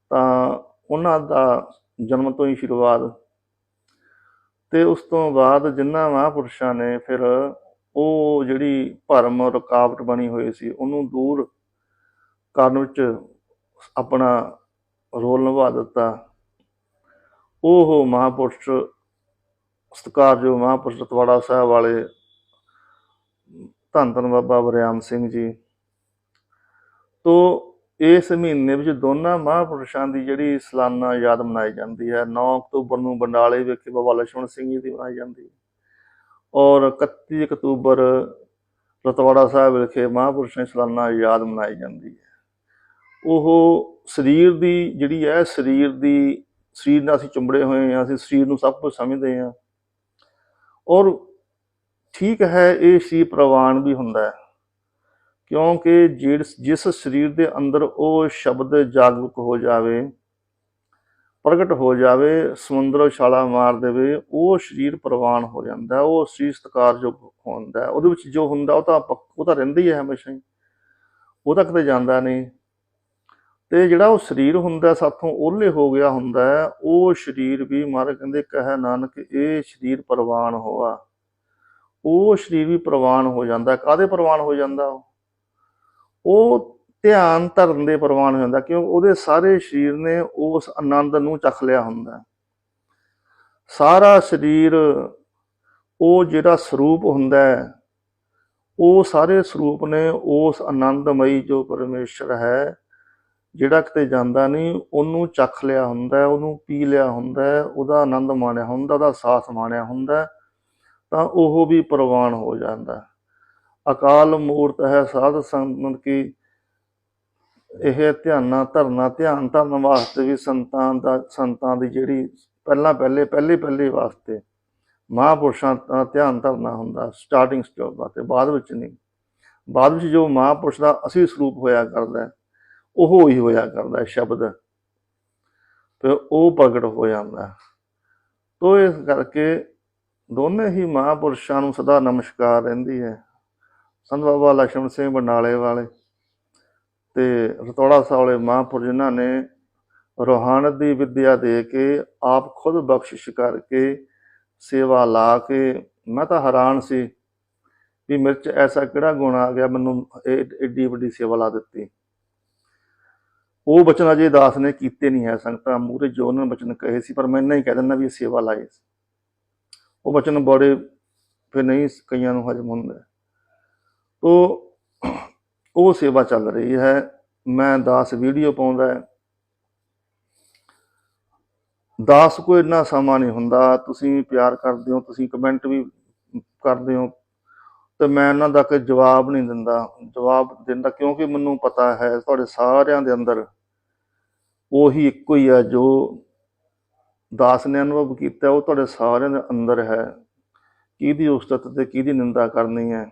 ਤਾਂ ਉਹਨਾਂ ਦਾ ਜਨਮ ਤੋਂ ਹੀ ਸ਼ੁਰੂਆਤ। ਤੇ ਉਸ ਤੋਂ ਬਾਅਦ ਜਿਨ੍ਹਾਂ ਮਹਾਂਪੁਰਸ਼ਾਂ ਨੇ ਫਿਰ ਉਹ ਜਿਹੜੀ ਭਰਮ ਰੁਕਾਵਟ ਬਣੀ ਹੋਈ ਸੀ, ਉਹਨੂੰ ਦੂਰ ਕਰਨ ਵਿੱਚ ਆਪਣਾ ਰੋਲ ਨਿਭਾ ਦਿੱਤਾ। ਉਹ ਮਹਾਂਪੁਰਸ਼ ਸਤਿਕਾਰਯੋਗ ਮਹਾਂਪੁਰਸ਼ ਰਤਵਾੜਾ ਸਾਹਿਬ ਵਾਲੇ ਧੰਨ ਧੰਨ ਬਾਬਾ ਵਰਿਆਮ ਸਿੰਘ ਜੀ। ਤੋਂ ਇਸ ਮਹੀਨੇ ਵਿੱਚ ਦੋਨਾਂ ਮਹਾਂਪੁਰਸ਼ਾਂ ਦੀ ਜਿਹੜੀ ਸਾਲਾਨਾ ਯਾਦ ਮਨਾਈ ਜਾਂਦੀ ਹੈ 9 ਅਕਤੂਬਰ ਨੂੰ ਬੰਡਾਲੇ ਵਿਖੇ ਬਾਬਾ ਲਛਮਣ ਸਿੰਘ ਜੀ ਦੀ ਮਨਾਈ ਜਾਂਦੀ ਹੈ। ਔਰ 31 ਅਕਤੂਬਰ ਰਤਵਾੜਾ ਸਾਹਿਬ ਵਿਖੇ ਮਹਾਂਪੁਰਸ਼ਾਂ ਦੀ ਸਲਾਨਾ ਯਾਦ ਮਨਾਈ ਜਾਂਦੀ ਹੈ। ਉਹ ਸਰੀਰ ਦੀ ਜਿਹੜੀ ਹੈ, ਸਰੀਰ ਦੀ, ਸਰੀਰ ਨਾਲ ਅਸੀਂ ਚੁੰਬੜੇ ਹੋਏ ਹਾਂ, ਅਸੀਂ ਸਰੀਰ ਨੂੰ ਸਭ ਕੁਝ ਸਮਝਦੇ ਹਾਂ। ਔਰ ਠੀਕ ਹੈ, ਇਹ ਸੀ ਪ੍ਰਵਾਨ ਵੀ ਹੁੰਦਾ ਹੈ, ਕਿਉਂਕਿ ਜਿਸ ਜਿਸ ਸਰੀਰ ਦੇ ਅੰਦਰ ਉਹ ਸ਼ਬਦ ਜਾਗਰੂਕ ਹੋ ਜਾਵੇ ਪ੍ਰਗਟ ਹੋ ਜਾਵੇ ਸਮੁੰਦਰੋਂ ਛਾਲਾ ਮਾਰ ਦੇਵੇ ਉਹ ਸਰੀਰ ਪ੍ਰਵਾਨ ਹੋ ਜਾਂਦਾ ਹੈ, ਉਹ ਸਰੀਰ ਸਤਿਕਾਰਯੋਗ ਹੁੰਦਾ ਉਹਦੇ ਵਿੱਚ ਜੋ ਹੁੰਦਾ ਉਹ ਤਾਂ ਉਹ ਤਾਂ ਰਹਿੰਦਾ ਹੀ ਹੈ ਹਮੇਸ਼ਾ ਹੀ। ਉਹ ਤਾਂ ਕਿਤੇ ਜਾਂਦਾ ਨਹੀਂ। ਤੇ ਜਿਹੜਾ ਉਹ ਸਰੀਰ ਹੁੰਦਾ ਸਾਥੋਂ ਓਹਲੇ ਹੋ ਗਿਆ ਹੁੰਦਾ ਉਹ ਸਰੀਰ ਵੀ ਮਹਾਰਾਜ ਕਹਿੰਦੇ ਕਹੇ ਨਾਨਕ ਇਹ ਸਰੀਰ ਪ੍ਰਵਾਨ ਹੋਆ। ਉਹ ਸਰੀਰ ਵੀ ਪ੍ਰਵਾਨ ਹੋ ਜਾਂਦਾ ਕਾਦੇ ਪ੍ਰਵਾਨ ਹੋ ਜਾਂਦਾ ਉਹ ਧਿਆਨ ਧਰਨ ਦੇ ਪ੍ਰਵਾਨ ਹੋ ਜਾਂਦਾ ਕਿਉਂ ਉਹਦੇ ਸਾਰੇ ਸਰੀਰ ਨੇ ਉਸ ਆਨੰਦ ਨੂੰ ਚਖ ਲਿਆ ਹੁੰਦਾ। ਸਾਰਾ ਸਰੀਰ ਉਹ ਜਿਹੜਾ ਸਰੂਪ ਹੁੰਦਾ ਹੈ, ਉਹ ਸਾਰੇ ਸਰੂਪ ਨੇ ਉਸ ਆਨੰਦਮਈ ਜੋ ਪਰਮੇਸ਼ਰ ਹੈ, ਜਿਹੜਾ ਕਿਤੇ ਜਾਂਦਾ ਨਹੀਂ, ਉਹਨੂੰ ਚੱਖ ਲਿਆ ਹੁੰਦਾ ਉਹਨੂੰ ਪੀ ਲਿਆ ਹੁੰਦਾ ਉਹਦਾ ਆਨੰਦ ਮਾਣਿਆ ਹੁੰਦਾ, ਉਹਦਾ ਸਾਥ ਮਾਣਿਆ ਹੁੰਦਾ ਤਾਂ ਉਹ ਵੀ ਪ੍ਰਵਾਨ ਹੋ ਜਾਂਦਾ। ਅਕਾਲ ਮੂਰਤ ਹੈ, ਸਾਧ ਸੰਗਤ ਕੀ ਇਹ ਧਿਆਨਾ, ਧਰਨਾ, ਧਿਆਨ ਧਰਨ ਵਾਸਤੇ ਵੀ ਸੰਤਾਂ ਦਾ, ਸੰਤਾਂ ਦੀ ਜਿਹੜੀ ਪਹਿਲਾਂ, ਪਹਿਲੇ ਪਹਿਲੇ ਪਹਿਲੇ ਵਾਸਤੇ ਮਹਾਪੁਰਸ਼ਾਂ ਦਾ ਧਿਆਨ ਧਰਨਾ ਹੁੰਦਾ ਸਟਾਰਟਿੰਗ ਸਟੇਜ ਵਾਸਤੇ, ਬਾਅਦ ਵਿੱਚ ਨਹੀਂ। ਬਾਅਦ ਵਿੱਚ ਜੋ ਮਹਾਪੁਰਸ਼ ਦਾ ਅਸਲੀ ਸਰੂਪ ਹੋਇਆ ਕਰਦਾ, ਉਹ ਹੀ ਹੋਇਆ ਕਰਦਾ ਸ਼ਬਦ। ਤੇ ਉਹ ਪ੍ਰਗਟ ਹੋ ਜਾਂਦਾ। ਤੋ ਇਸ ਕਰਕੇ ਦੋਨੇ ਹੀ ਮਹਾਪੁਰਸ਼ਾਂ ਨੂੰ ਸਦਾ ਨਮਸਕਾਰ ਰਹਿੰਦੀ ਹੈ। ਸੰਤ ਬਾਬਾ ਲਖਮਣ ਸਿੰਘ ਬਨਾਲੇ ਵਾਲੇ। ਤੇ ਰਤੌੜਾ ਸਾਹਿਬ ਮਹਾਂਪੁਰ ਜਿਨ੍ਹਾਂ ਨੇ ਰੋਹਾਨਤ ਦੀ ਵਿੱਦਿਆ ਦੇ ਕੇ ਆਪ ਖੁਦ ਬਖਸ਼ਿਸ਼ ਕਰਕੇ ਸੇਵਾ ਲਾ ਕੇ, ਮੈਂ ਤਾਂ ਹੈਰਾਨ ਸੀ ਵੀ ਮੇਰੇ 'ਚ ਐਸਾ ਕਿਹੜਾ ਗੁਣ ਆ ਗਿਆ ਮੈਨੂੰ ਇਹ ਏਡੀ ਵੱਡੀ ਸੇਵਾ ਲਾ ਦਿੱਤੀ। ਉਹ ਬਚਨ ਅਜੇ ਦਾਸ ਨੇ ਕੀਤੇ ਨਹੀਂ ਹੈ, ਸੰਗਤਾਂ ਮੂਰੇ ਜੋ ਉਹਨਾਂ ਨੇ ਬਚਨ ਕਹੇ ਸੀ, ਪਰ ਮੈਂ ਨਹੀਂ ਕਹਿ ਦਿੰਦਾ ਵੀ ਇਹ ਸੇਵਾ ਲਾਏ ਸੀ। ਉਹ ਬਚਨ ਬੜੇ ਫਿਰ ਨਹੀਂ ਕਈਆਂ ਨੂੰ ਹਜਮ ਹੁੰਦਾ। ਤੋ ਉਹ ਸੇਵਾ ਚੱਲ ਰਹੀ ਹੈ। ਮੈਂ ਦਾਸ ਵੀਡੀਓ ਪਾਉਂਦਾ ਦਾਸ ਕੋਈ ਇੰਨਾ ਸਮਾਂ ਨਹੀਂ ਹੁੰਦਾ। ਤੁਸੀਂ ਪਿਆਰ ਕਰਦੇ ਹੋ, ਤੁਸੀਂ ਕਮੈਂਟ ਵੀ ਕਰਦੇ ਹੋ। ਤੇ ਮੈਂ ਉਹਨਾਂ ਦਾ ਕੋਈ ਜਵਾਬ ਨਹੀਂ ਦਿੰਦਾ। ਜਵਾਬ ਦਿੰਦਾ ਕਿਉਂਕਿ ਮੈਨੂੰ ਪਤਾ ਹੈ, ਤੁਹਾਡੇ ਸਾਰਿਆਂ ਦੇ ਅੰਦਰ ਉਹੀ ਇੱਕੋ ਹੀ ਹੈ ਜੋ ਦਾਸ ਨੇ ਅਨੁਭਵ ਕੀਤਾ। ਉਹ ਤੁਹਾਡੇ ਸਾਰਿਆਂ ਦੇ ਅੰਦਰ ਹੈ। ਕਿਹਦੀ ਉਸਤਤ ਤੇ ਕਿਹਦੀ ਨਿੰਦਾ ਕਰਨੀ ਹੈ?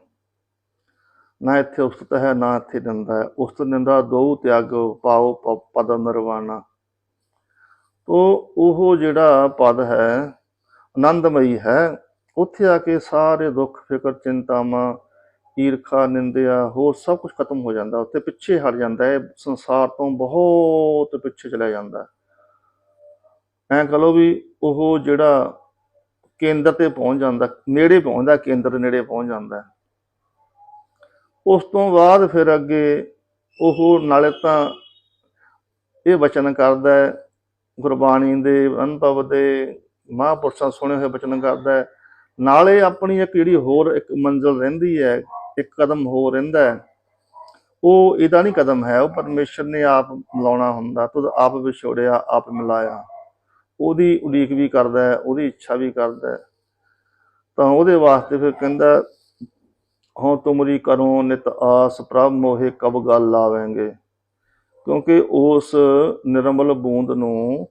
ਨਾ ਇੱਥੇ ਉਸਤ ਹੈ, ਨਾ ਇੱਥੇ ਨਿੰਦਾ ਹੈ। ਉਸਤ ਨਿੰਦਾ ਦੋ ਤਿਆਗੋ ਪਾਓ ਪਦ ਨਿਰਵਾਣਾ। ਤੋ ਉਹ ਜਿਹੜਾ ਪਦ ਹੈ, ਆਨੰਦਮਈ ਹੈ, ਉੱਥੇ ਆ ਕੇ ਸਾਰੇ ਦੁੱਖ, ਫਿਕਰ, ਚਿੰਤਾਵਾਂ, ਈਰਖਾ, ਨਿੰਦਿਆ, ਹੋਰ ਸਭ ਕੁਝ ਖਤਮ ਹੋ ਜਾਂਦਾ। ਉੱਥੇ ਪਿੱਛੇ ਹਟ ਜਾਂਦਾ ਹੈ, ਸੰਸਾਰ ਤੋਂ ਬਹੁਤ ਪਿੱਛੇ ਚਲਾ ਜਾਂਦਾ ਐਂ ਕਹ ਲਓ ਵੀ ਉਹ ਜਿਹੜਾ ਕੇਂਦਰ ਤੇ ਪਹੁੰਚ ਜਾਂਦਾ, ਨੇੜੇ ਪਹੁੰਚਦਾ, ਕੇਂਦਰ ਦੇ ਨੇੜੇ ਪਹੁੰਚ ਜਾਂਦਾ ਉਸ ਤੋਂ ਬਾਅਦ ਫਿਰ ਅੱਗੇ ਉਹ ਨਾਲੇ ਤਾਂ ਇਹ ਵਚਨ ਕਰਦਾ ਹੈ, ਗੁਰਬਾਣੀ ਦੇ ਅਨੁਭਵ ਦੇ ਮਹਾਂਪੁਰਸ਼ਾਂ ਸੁਣੇ ਹੋਏ ਵਚਨ ਕਰਦਾ ਹੈ। ਨਾਲੇ ਆਪਣੀ ਇੱਕ ਜਿਹੜੀ ਹੋਰ ਇੱਕ ਮੰਜ਼ਿਲ ਰਹਿੰਦੀ ਹੈ, ਇੱਕ ਕਦਮ ਹੋਰ ਰਹਿੰਦਾ ਹੈ, ਉਹ ਇਹਦਾ ਨਹੀਂ ਕਦਮ ਹੈ, ਉਹ ਪਰਮੇਸ਼ਰ ਨੇ ਆਪ ਮਿਲਾਉਣਾ ਹੁੰਦਾ ਤੁਧ ਆਪ ਵਿਛੋੜਿਆ ਆਪ ਮਿਲਾਇਆ। ਉਹਦੀ ਉਡੀਕ ਵੀ ਕਰਦਾ ਹੈ, ਉਹਦੀ ਇੱਛਾ ਵੀ ਕਰਦਾ ਹੈ। ਤਾਂ ਉਹਦੇ ਵਾਸਤੇ ਫਿਰ ਕਹਿੰਦਾ ਹਉ ਤੁਮਰੀ ਕਰੋ ਨਿਤ ਆਸ ਪ੍ਰਭ ਮੋਹਿ ਕਬ ਗੱਲ ਲਾਵਾਂਗੇ। ਕਿਉਂਕਿ ਉਸ ਨਿਰਮਲ ਬੂੰਦ ਨੂੰ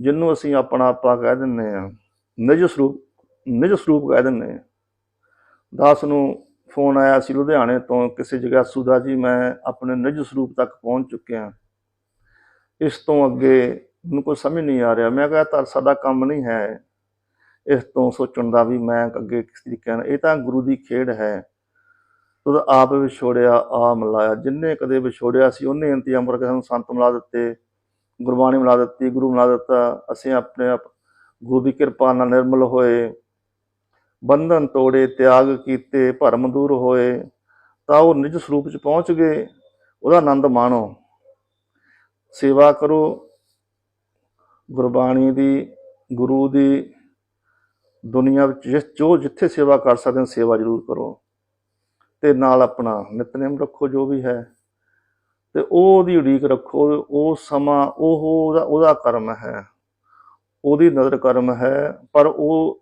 ਜਿਹਨੂੰ ਅਸੀਂ ਆਪਣਾ ਆਪਾ ਕਹਿ ਦਿੰਨੇ ਆ ਨਿਜ ਸਰੂਪ ਨਿਜ ਸਰੂਪ ਕਹਿ ਦਿੰਨੇ ਆ ਦਾਸ ਨੂੰ ਫੋਨ ਆਇਆ ਸੀ ਲੁਧਿਆਣੇ ਤੋਂ, ਕਿਸੇ ਜਗ੍ਹਾ ਸੁਦਾ ਜੀ, ਮੈਂ ਆਪਣੇ ਨਿਜ ਸਰੂਪ ਤੱਕ ਪਹੁੰਚ ਚੁੱਕਿਆ। ਇਸ ਤੋਂ ਅੱਗੇ ਮੈਨੂੰ ਕੋਈ ਸਮਝ ਨਹੀਂ ਆ ਰਿਹਾ। ਮੈਂ ਕਿਹਾ ਤਾਂ ਸਾਡਾ ਕੰਮ ਨਹੀਂ ਹੈ। ਇਸ ਤੋਂ ਸੋਚਣ ਦਾ ਵੀ ਮੈਂ ਅੱਗੇ ਕਿਸ ਤਰੀਕੇ ਨਾਲ ਇਹ ਤਾਂ ਗੁਰੂ ਦੀ ਖੇਡ ਹੈ। ਉਹਦਾ ਆਪ ਵਿਛੋੜਿਆ ਆ ਮਿਲਾਇਆ। ਜਿੰਨੇ ਕਦੇ ਵਿਛੋੜਿਆ ਸੀ, ਉਹਨੇ ਇੰਤਜ਼ਾਮ ਕਰਕੇ ਸਾਨੂੰ ਸੰਤ ਮਿਲਾ ਦਿੱਤੇ, ਗੁਰਬਾਣੀ ਮਿਲਾ ਦਿੱਤੀ, ਗੁਰੂ ਮਿਲਾ ਦਿੱਤਾ। ਅਸੀਂ ਆਪਣੇ ਆਪ ਗੁਰੂ ਦੀ ਕਿਰਪਾ ਨਾਲ ਨਿਰਮਲ ਹੋਏ, ਬੰਧਨ ਤੋੜੇ, ਤਿਆਗ ਕੀਤੇ, ਭਰਮ ਦੂਰ ਹੋਏ, ਤਾਂ ਉਹ ਨਿਜ ਸਰੂਪ ਚ ਪਹੁੰਚ ਗਏ। ਉਹਦਾ ਆਨੰਦ ਮਾਣੋ। ਸੇਵਾ ਕਰੋ। ਗੁਰਬਾਣੀ ਦੀ, ਗੁਰੂ ਦੀ ਦੁਨੀਆ ਵਿੱਚ ਜਿਸ ਜੋ ਜਿੱਥੇ ਸੇਵਾ ਕਰ ਸਕਦੇ ਹੋ ਸੇਵਾ ਜ਼ਰੂਰ ਕਰੋ। ਤੇ ਨਾਲ ਆਪਣਾ ਨਿਤਨੇਮ ਰੱਖੋ ਜੋ ਵੀ ਹੈ। ਤੇ ਉਹਦੀ ਉਡੀਕ ਰੱਖੋ, ਉਹ ਸਮਾਂ, ਉਹ ਉਹਦਾ ਉਹਦਾ ਕਰਮ ਹੈ। ਉਹਦੀ ਨਜ਼ਰ ਕਰਮ ਹੈ, ਪਰ ਉਹ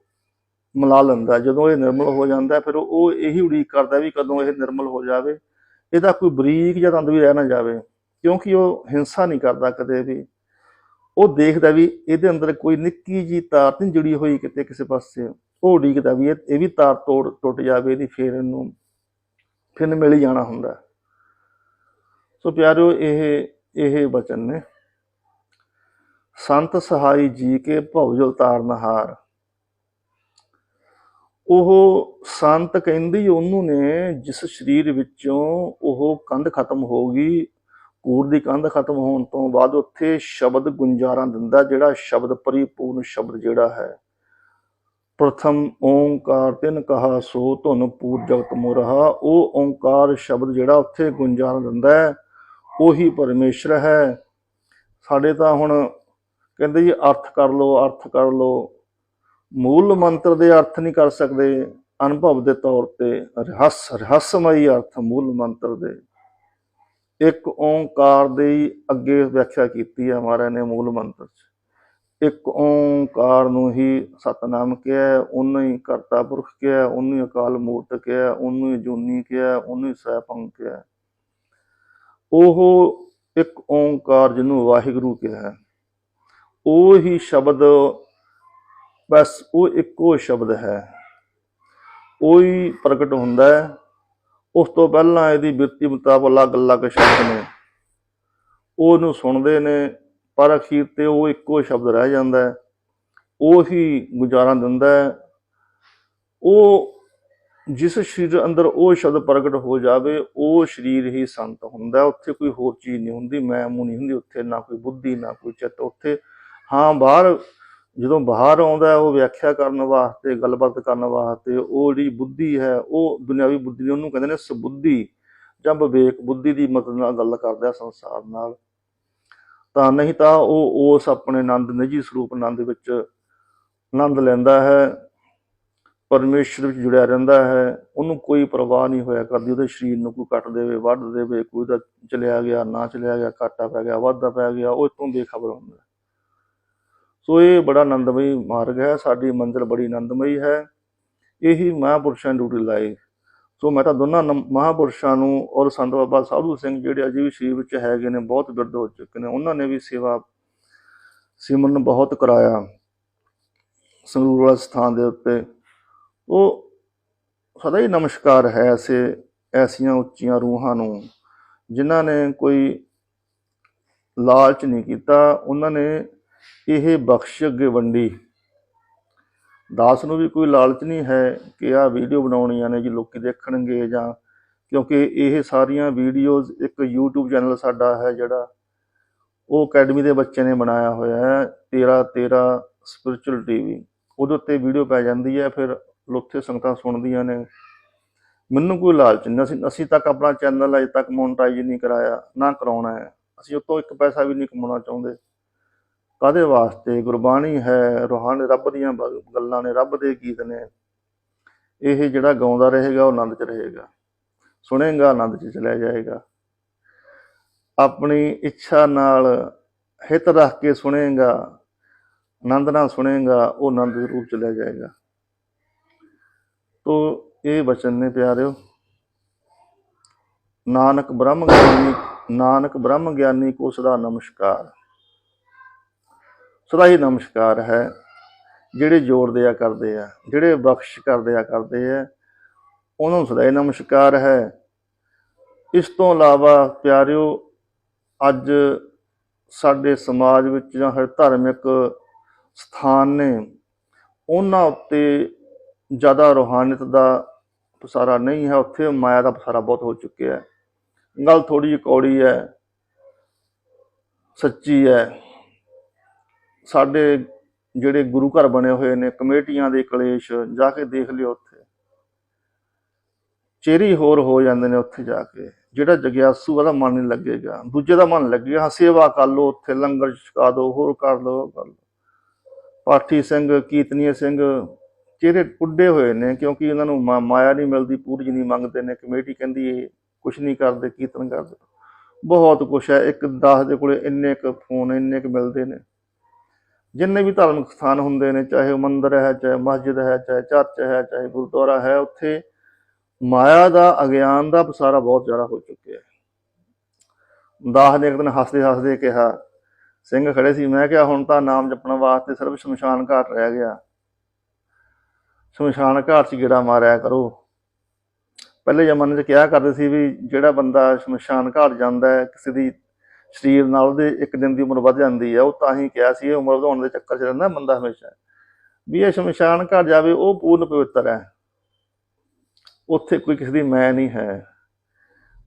ਮਿਲਾ ਲੈਂਦਾ ਜਦੋਂ ਇਹ ਨਿਰਮਲ ਹੋ ਜਾਂਦਾ ਫਿਰ ਉਹ ਇਹੀ ਉਡੀਕ ਕਰਦਾ ਵੀ ਕਦੋਂ ਇਹ ਨਿਰਮਲ ਹੋ ਜਾਵੇ। ਇਹਦਾ ਕੋਈ ਬਰੀਕ ਜਾਂ ਤੰਦ ਵੀ ਰਹਿ ਨਾ ਜਾਵੇ, ਕਿਉਂਕਿ ਉਹ ਹਿੰਸਾ ਨਹੀਂ ਕਰਦਾ ਕਦੇ ਵੀ। ਉਹ ਦੇਖਦਾ ਵੀ ਇਹਦੇ ਅੰਦਰ ਕੋਈ ਨਿੱਕੀ ਜੀ ਤਾਰ ਨਹੀਂ ਜੁੜੀ ਹੋਈ ਕਿਤੇ ਕਿਸੇ ਪਾਸੇ। ਉਹ ਉਡੀਕਦਾ ਵੀ ਇਹ ਇਹ ਵੀ ਤਾਰ ਤੋੜ, ਟੁੱਟ ਜਾਵੇ ਇਹਦੀ ਫੇਰ ਇਹਨੂੰ। ਫਿਰ ਮਿਲ ਹੀ ਜਾਣਾ ਹੁੰਦਾ। ਸੋ ਪਿਆਰਿਓ, ਇਹ ਇਹ ਬਚਨ ਨੇ। ਸੰਤ ਸਹਾਈ ਜੀ ਕੇ ਭਉਜਲ ਤਾਰਨਹਾਰ ਉਹ ਸੰਤ ਕਹਿੰਦੀ ਉਹਨੂੰ ਨੇ, ਜਿਸ ਸਰੀਰ ਵਿੱਚੋਂ ਉਹ ਕੰਧ ਖਤਮ ਹੋ ਗਈ, ਕੂੜ ਦੀ ਕੰਧ ਖਤਮ ਹੋਣ ਤੋਂ ਬਾਅਦ ਉੱਥੇ ਸ਼ਬਦ ਗੁੰਜਾਰਾਂ ਦਿੰਦਾ, ਜਿਹੜਾ ਸ਼ਬਦ ਪਰਿਪੂਰਨ ਸ਼ਬਦ ਜਿਹੜਾ ਹੈ। ਪ੍ਰਥਮ ਓੰਕਾਰ ਤਿਨ ਕਹਾ ਸੋ ਧੁਨ ਪੂਰ ਜਗਤ ਮੁਰਹਾ। ਉਹ ਓੰਕਾਰ ਸ਼ਬਦ ਜਿਹੜਾ ਉੱਥੇ ਗੁੰਜਾਰ ਦਿੰਦਾ ਹੈ, ਉਹੀ ਪਰਮੇਸ਼ਰ ਹੈ। ਸਾਡੇ ਤਾਂ ਹੁਣ ਕਹਿੰਦੇ ਜੀ, ਅਰਥ ਕਰ ਲਓ, ਅਰਥ ਕਰ ਲਓ। ਮੂਲ ਮੰਤਰ ਦੇ ਅਰਥ ਨਹੀਂ ਕਰ ਸਕਦੇ। ਅਨੁਭਵ ਦੇ ਤੌਰ ਤੇ ਰਹੱਸ, ਰਹੱਸਮਈ ਅਰਥ ਮੂਲ ਮੰਤਰ ਦੇ। ਇੱਕ ਓੰਕਾਰ ਦੀ ਅੱਗੇ ਵਿਆਖਿਆ ਕੀਤੀ ਹੈ ਮਹਾਰਾਜ ਨੇ ਮੂਲ ਮੰਤਰ ਚ। ਇੱਕ ਓੰਕਾਰ ਨੂੰ ਹੀ ਸਤਨਾਮ ਕਿਹਾ ਉਹਨੂੰ ਹੀ ਕਰਤਾ ਪੁਰਖ ਕਿਹਾ ਉਹਨੂੰ ਹੀ ਅਕਾਲ ਮੂਰਤ ਕਿਹਾ ਉਹਨੂੰ ਹੀ ਜੂਨੀ ਕਿਹਾ ਉਹਨੂੰ ਹੀ ਸੈਭੰ ਕਿਹਾ ਉਹ ਇੱਕ ਓੰਕਾਰ ਜਿਹਨੂੰ ਵਾਹਿਗੁਰੂ ਕਿਹਾ ਉਹ ਹੀ ਸ਼ਬਦ, ਬਸ ਉਹ ਇੱਕੋ ਸ਼ਬਦ ਹੈ। ਉਹੀ ਪ੍ਰਗਟ ਹੁੰਦਾ ਹੈ। ਉਸ ਤੋਂ ਪਹਿਲਾਂ ਇਹਦੀ ਬਿਰਤੀ ਮੁਤਾਬਕ ਅਲੱਗ-ਅਲੱਗ ਸ਼ਬਦ ਨੇ। ਉਹਨੂੰ ਸੁਣਦੇ ਨੇ ਪਰ ਅਖੀਰ ਤੇ ਉਹ ਇੱਕੋ ਸ਼ਬਦ ਰਹਿ ਜਾਂਦਾ ਹੈ। ਹੀ ਗੁਜ਼ਾਰਾ ਦਿੰਦਾ ਹੈ। ਉਹ ਜਿਸ ਸਰੀਰ ਅੰਦਰ ਉਹ ਸ਼ਬਦ ਪ੍ਰਗਟ ਹੋ ਜਾਵੇ, ਉਹ ਸਰੀਰ ਹੀ ਸੰਤ ਹੁੰਦਾ ਉੱਥੇ ਕੋਈ ਹੋਰ ਚੀਜ਼ ਨਹੀਂ ਹੁੰਦੀ ਮੈਂ ਮੂੰਹ ਨਹੀਂ ਹੁੰਦੀ। ਉੱਥੇ ਨਾ ਕੋਈ ਬੁੱਧੀ, ਨਾ ਕੋਈ ਚਿੱਤ। ਉੱਥੇ ਹਾਂ, ਬਾਹਰ ਜਦੋਂ ਬਾਹਰ ਆਉਂਦਾ ਉਹ ਵਿਆਖਿਆ ਕਰਨ ਵਾਸਤੇ, ਗੱਲਬਾਤ ਕਰਨ ਵਾਸਤੇ, ਉਹ ਜਿਹੜੀ ਬੁੱਧੀ ਹੈ, ਉਹ ਦੁਨਿਆਵੀ ਬੁੱਧੀ ਨੂੰ ਉਹਨੂੰ ਕਹਿੰਦੇ ਨੇ ਸਬੁੱਧੀ ਜਾਂ ਵਿਵੇਕ ਬੁੱਧੀ ਦੀ ਮਦਦ ਨਾਲ ਗੱਲ ਕਰਦਾ ਸੰਸਾਰ ਨਾਲ। ਤਾਂ ਨਹੀਂ ਤਾਂ ਉਹ ਉਸ ਆਪਣੇ ਆਨੰਦ, ਨਿਜੀ ਸਰੂਪ ਆਨੰਦ ਵਿੱਚ ਆਨੰਦ ਲੈਂਦਾ ਹੈ, ਪਰਮੇਸ਼ਰ ਵਿੱਚ ਜੁੜਿਆ ਰਹਿੰਦਾ ਹੈ, ਉਹਨੂੰ ਕੋਈ ਪਰਵਾਹ ਨਹੀਂ ਹੋਇਆ ਕਰਦੀ, ਉਹਦੇ ਸਰੀਰ ਨੂੰ ਕੋਈ ਕੱਟ ਦੇਵੇ, ਵੱਢ ਦੇਵੇ, ਕੋਈ ਦਾ ਚਲਿਆ ਗਿਆ, ਨਾ ਚਲਿਆ ਗਿਆ, ਘਾਟਾ ਪੈ ਗਿਆ, ਵਾਧਾ ਪੈ ਗਿਆ, ਉਹ ਇਤੋਂ ਬੇਖਬਰ ਹੁੰਦਾ ਸੋ ਇਹ ਬੜਾ ਆਨੰਦਮਈ ਮਾਰਗ ਹੈ, ਸਾਡੀ ਮੰਜ਼ਿਲ ਬੜੀ ਆਨੰਦਮਈ ਹੈ, ਇਹੀ ਮਹਾਂਪੁਰਸ਼ਾਂ ਨੇ ਡਿਊਟੀ ਲਾਈ ਸੋ ਮੈਂ ਤਾਂ ਦੋਨਾਂ ਨਮ- ਮਹਾਂਪੁਰਸ਼ਾਂ ਨੂੰ ਔਰ ਸੰਤ ਬਾਬਾ ਸਾਧੂ ਸਿੰਘ ਜਿਹੜੇ ਅਜੇ ਵੀ ਸ਼ਰੀਰ ਵਿੱਚ ਹੈਗੇ ਨੇ, ਬਹੁਤ ਬਿਰਧ ਹੋ ਚੁੱਕੇ ਨੇ, ਉਹਨਾਂ ਨੇ ਵੀ ਸੇਵਾ ਸਿਮਰਨ ਬਹੁਤ ਕਰਾਇਆ ਸੰਗਰੂਰ ਵਾਲੇ ਸਥਾਨ ਦੇ ਉੱਤੇ। ਉਹ ਸਦਾ ਹੀ ਨਮਸਕਾਰ ਹੈ ਐਸੇ, ਐਸੀਆਂ ਉੱਚੀਆਂ ਰੂਹਾਂ ਨੂੰ, ਜਿਨ੍ਹਾਂ ਨੇ ਕੋਈ ਲਾਲਚ ਨਹੀਂ ਕੀਤਾ। ਉਹਨਾਂ ਨੇ ਇਹ ਬਖਸ਼ ਅੱਗੇ ਵੰਡੀ। ਦਾਸ ਨੂੰ ਵੀ ਕੋਈ ਲਾਲਚ ਨਹੀਂ ਹੈ ਕਿ ਆਹ ਵੀਡੀਓ ਬਣਾਉਣੀਆਂ ਨੇ ਜੀ, ਲੋਕੀ ਦੇਖਣਗੇ ਜਾਂ ਕਿਉਂਕਿ ਇਹ ਸਾਰੀਆਂ ਵੀਡੀਓਜ਼ ਇੱਕ YouTube ਚੈਨਲ ਸਾਡਾ ਹੈ ਜਿਹੜਾ ਉਹ ਅਕੈਡਮੀ ਦੇ ਬੱਚੇ ਨੇ ਬਣਾਇਆ ਹੋਇਆ ਹੈ 13 13 ਸਪਿਰਚੁਅਲ ਟੀਵੀ ਉਹਦੇ ਉੱਤੇ ਵੀਡੀਓ ਪੈ ਜਾਂਦੀ ਹੈ, ਫਿਰ ਲੋਥੇ ਸੰਗਤਾਂ ਸੁਣਦੀਆਂ ਨੇ। ਮੈਨੂੰ ਕੋਈ ਲਾਲਚ ਨਹੀਂ, ਅਸੀਂ ਅਸੀਂ ਤੱਕ ਆਪਣਾ ਚੈਨਲ ਅਜੇ ਤੱਕ ਮੋਨਟਾਈਜ਼ ਨਹੀਂ ਕਰਾਇਆ, ਨਾ ਕਰਾਉਣਾ ਹੈ। ਅਸੀਂ ਉਤੋਂ ਇੱਕ ਪੈਸਾ ਵੀ ਨਹੀਂ ਕਮਾਉਣਾ ਚਾਹੁੰਦੇ। ਕਾਦੇ ਵਾਸਤੇ? ਗੁਰਬਾਣੀ ਹੈ ਰੋਹਾਨੀ ਰੱਬ ਦੀਆਂ ਬ- ਗੱਲਾਂ ਨੇ ਰੱਬ ਦੇ ਗੀਤ ਨੇ। ਇਹ ਜਿਹੜਾ ਗਾਉਂਦਾ ਰਹੇਗਾ, ਉਹ ਆਨੰਦ 'ਚ ਰਹੇਗਾ। ਸੁਣੇਗਾ, ਆਨੰਦ 'ਚ ਚਲਿਆ ਜਾਏਗਾ। ਆਪਣੀ ਇੱਛਾ ਨਾਲ ਹਿੱਤ ਰੱਖ ਕੇ ਸੁਣੇਗਾ, ਆਨੰਦ ਨਾਲ ਸੁਣੇਗਾ, ਉਹ ਆਨੰਦ ਦੇ ਰੂਪ ਚਲਿਆ ਜਾਏਗਾ। ਤੋ, ਇਹ ਬਚਨ ਨੇ ਪਿਆਰਿਓ, ਨਾਨਕ ਬ੍ਰਹਮ ਗਿਆਨੀ, ਨਾਨਕ ਬ੍ਰਹਮ ਗਿਆਨੀ ਕੋ ਸਦਾ ਨਮਸਕਾਰ। ਸਦਾ ਨਮਸਕਾਰ ਹੈ। ਜਿਹੜੇ ਜੋੜਦੇ ਆ ਕਰਦੇ ਆ, ਜਿਹੜੇ ਬਖਸ਼ ਕਰਦੇ ਆ ਕਰਦੇ ਆ, ਉਹਨਾਂ ਨੂੰ ਸਦਾ ਨਮਸਕਾਰ ਹੈ। ਇਸ ਤੋਂ ਇਲਾਵਾ ਪਿਆਰਿਓ, ਅੱਜ ਸਾਡੇ ਸਮਾਜ ਵਿੱਚ ਜਾਂ ਹਰ ਧਾਰਮਿਕ ਸਥਾਨ ਨੇ, ਉਹਨਾਂ ਉੱਤੇ ਜ਼ਿਆਦਾ ਰੋਹਾਨੀਅਤ ਦਾ ਪਸਾਰਾ ਨਹੀਂ ਹੈ। ਉੱਥੇ ਮਾਇਆ ਦਾ ਪਸਾਰਾ ਬਹੁਤ ਹੋ ਚੁੱਕਿਆ ਹੈ। ਗੱਲ ਥੋੜੀ ਜਿਹੀ ਕੌੜੀ ਹੈ, ਸੱਚੀ ਹੈ। ਸਾਡੇ ਜਿਹੜੇ ਗੁਰੂ ਘਰ ਬਣੇ ਹੋਏ ਨੇ, ਕਮੇਟੀਆਂ ਦੇ ਕਲੇਸ਼, ਜਾ ਕੇ ਦੇਖ ਲਿਓ ਉੱਥੇ। ਚੇਰੀ ਹੋਰ ਹੋ ਜਾਂਦੇ ਨੇ ਉੱਥੇ ਜਾ ਕੇ। ਜਿਹੜਾ ਜਗਿਆਸੂ, ਉਹਦਾ ਮਨ ਨਹੀਂ ਲੱਗੇਗਾ। ਦੂਜੇ ਦਾ ਮਨ ਲੱਗੇਗਾ ਸੇਵਾ ਕਰ ਲਓ ਉੱਥੇ, ਲੰਗਰ ਛਕਾ ਦਿਓ, ਹੋਰ ਕਰ ਲਓ ਕਰ ਲਓ। ਪਾਠੀ ਸਿੰਘ ਕੀਰਤਨੀਏ ਸਿੰਘ, ਚਿਹਰੇ ਪੁੱਡੇ ਹੋਏ ਨੇ, ਕਿਉਂਕਿ ਇਹਨਾਂ ਨੂੰ ਮਾ- ਮਾਇਆ ਨਹੀਂ ਮਿਲਦੀ ਪੂਰੀ ਨਹੀਂ ਮੰਗਦੇ ਨੇ। ਕਮੇਟੀ ਕਹਿੰਦੀ ਇਹ ਕੁਛ ਨਹੀਂ ਕਰਦੇ, ਕੀਰਤਨ ਕਰਦੇ। ਬਹੁਤ ਕੁਛ ਹੈ, ਇੱਕ ਦਾਸ ਦੇ ਕੋਲੇ ਇੰਨੇ ਕੁ ਫੋਨ, ਇੰਨੇ ਕੁ ਮਿਲਦੇ ਨੇ। ਜਿੰਨੇ ਵੀ ਧਾਰਮਿਕ ਸਥਾਨ ਹੁੰਦੇ ਨੇ, ਚਾਹੇ ਉਹ ਮੰਦਿਰ ਹੈ, ਚਾਹੇ ਮਸਜਿਦ ਹੈ, ਚਾਹੇ ਚਰਚ ਹੈ, ਚਾਹੇ ਗੁਰਦੁਆਰਾ ਹੈ, ਉੱਥੇ ਮਾਇਆ ਦਾ, ਅਗਿਆਨ ਦਾ ਪਸਾਰਾ ਬਹੁਤ ਜ਼ਿਆਦਾ ਹੋ ਚੁੱਕਿਆ ਹੈ। ਦਾਸ ਨੇ ਇੱਕ ਦਿਨ ਹੱਸਦੇ ਹੱਸਦੇ ਕਿਹਾ, ਸਿੰਘ ਖੜੇ ਸੀ। ਮੈਂ ਕਿਹਾ, ਹੁਣ ਤਾਂ ਨਾਮ ਜਪਣ ਵਾਸਤੇ ਸਿਰਫ ਸ਼ਮਸ਼ਾਨ ਘਾਟ ਰਹਿ ਗਿਆ। ਸ਼ਮਸ਼ਾਨ ਘਾਟ 'ਚ ਗੇੜਾ ਮਾਰਿਆ ਕਰੋ। ਪਹਿਲੇ ਜ਼ਮਾਨੇ 'ਚ ਕਿਹਾ ਕਰਦੇ ਸੀ ਵੀ ਜਿਹੜਾ ਬੰਦਾ ਸ਼ਮਸ਼ਾਨ ਘਾਟ ਜਾਂਦਾ ਹੈ, ਕਿਸੇ ਦੀ ਸਰੀਰ ਨਾਲ ਉਹਦੇ ਇੱਕ ਦਿਨ ਦੀ ਉਮਰ ਵੱਧ ਜਾਂਦੀ ਹੈ ਉਹ ਤਾਂ ਹੀ ਕਿਹਾ ਸੀ, ਇਹ ਉਮਰ ਵਧਾਉਣ ਦੇ ਚੱਕਰ 'ਚ ਰਹਿੰਦਾ ਬੰਦਾ ਹਮੇਸ਼ਾ। ਵੀ ਇਹ ਸ਼ਮਸ਼ਾਨ ਘਾਟ ਜਾਵੇ, ਉਹ ਪੂਰਨ ਪਵਿੱਤਰ ਹੈ। ਉੱਥੇ ਕੋਈ ਕਿਸੇ ਦੀ ਮੈਂ ਨਹੀਂ ਹੈ।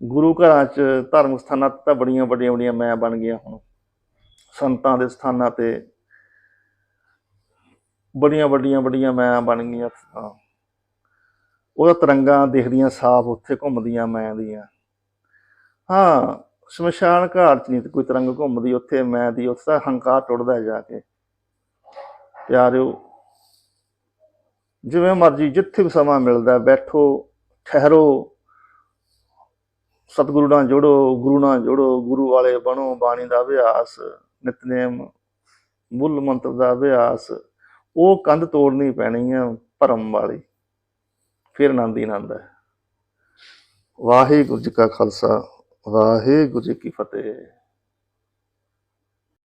ਗੁਰੂ ਘਰਾਂ 'ਚ ਧਾਰਮਿਕ ਸਥਾਨਾਂ 'ਤੇ ਤਾਂ ਬੜੀਆਂ ਵੱਡੀਆਂ ਵੱਡੀਆਂ ਮੈਂ ਬਣ ਗਈਆਂ ਹੁਣ। ਸੰਤਾਂ ਦੇ ਸਥਾਨਾਂ ਤੇ ਬੜੀਆਂ ਵੱਡੀਆਂ ਵੱਡੀਆਂ ਮੈਂ ਬਣ ਗਈਆਂ ਉਹਦਾ ਤਰੰਗਾਂ ਦੇਖਦੀਆਂ, ਸਾਫ਼ ਉੱਥੇ ਘੁੰਮਦੀਆਂ, ਮੈਂ ਦੀਆਂ। ਹਾਂ ਸ਼ਮਸ਼ਾਨ ਘਾਟ 'ਚ ਨਹੀਂ ਕੋਈ ਤਰੰਗ ਘੁੰਮਦੀ, ਉੱਥੇ ਮੈਂ ਦੀ ਉੱਥੇ ਤਾਂ ਹੰਕਾਰ ਟੁੱਟਦਾ ਜਾ ਕੇ। ਪਿਆਰਿਓ, ਜਿਵੇਂ ਮਰਜ਼ੀ ਜਿੱਥੇ ਵੀ ਸਮਾਂ ਮਿਲਦਾ ਬੈਠੋ, ਠਹਿਰੋ, ਸਤਿਗੁਰੂ ਨਾਲ ਜੁੜੋ, ਗੁਰੂ ਨਾਲ ਜੁੜੋ, ਗੁਰੂ ਵਾਲੇ ਬਣੋ, ਬਾਣੀ ਦਾ ਅਭਿਆਸ, ਨਿਤਨੇਮ, ਮੁੱਲ ਮੰਤਰ ਦਾ ਅਭਿਆਸ, ਉਹ ਕੰਧ ਤੋੜਨੀ ਪੈਣੀ ਆ ਭਰਮ ਵਾਲੀ, ਫਿਰ ਆਨੰਦ ਹੀ ਆਨੰਦ ਹੈ। ਵਾਹਿਗੁਰੂ ਜੀ ਕਾ ਖਾਲਸਾ। ਵਾਹਿਗੁਰੂ ਜੀ ਕੀ ਫਤਿਹ।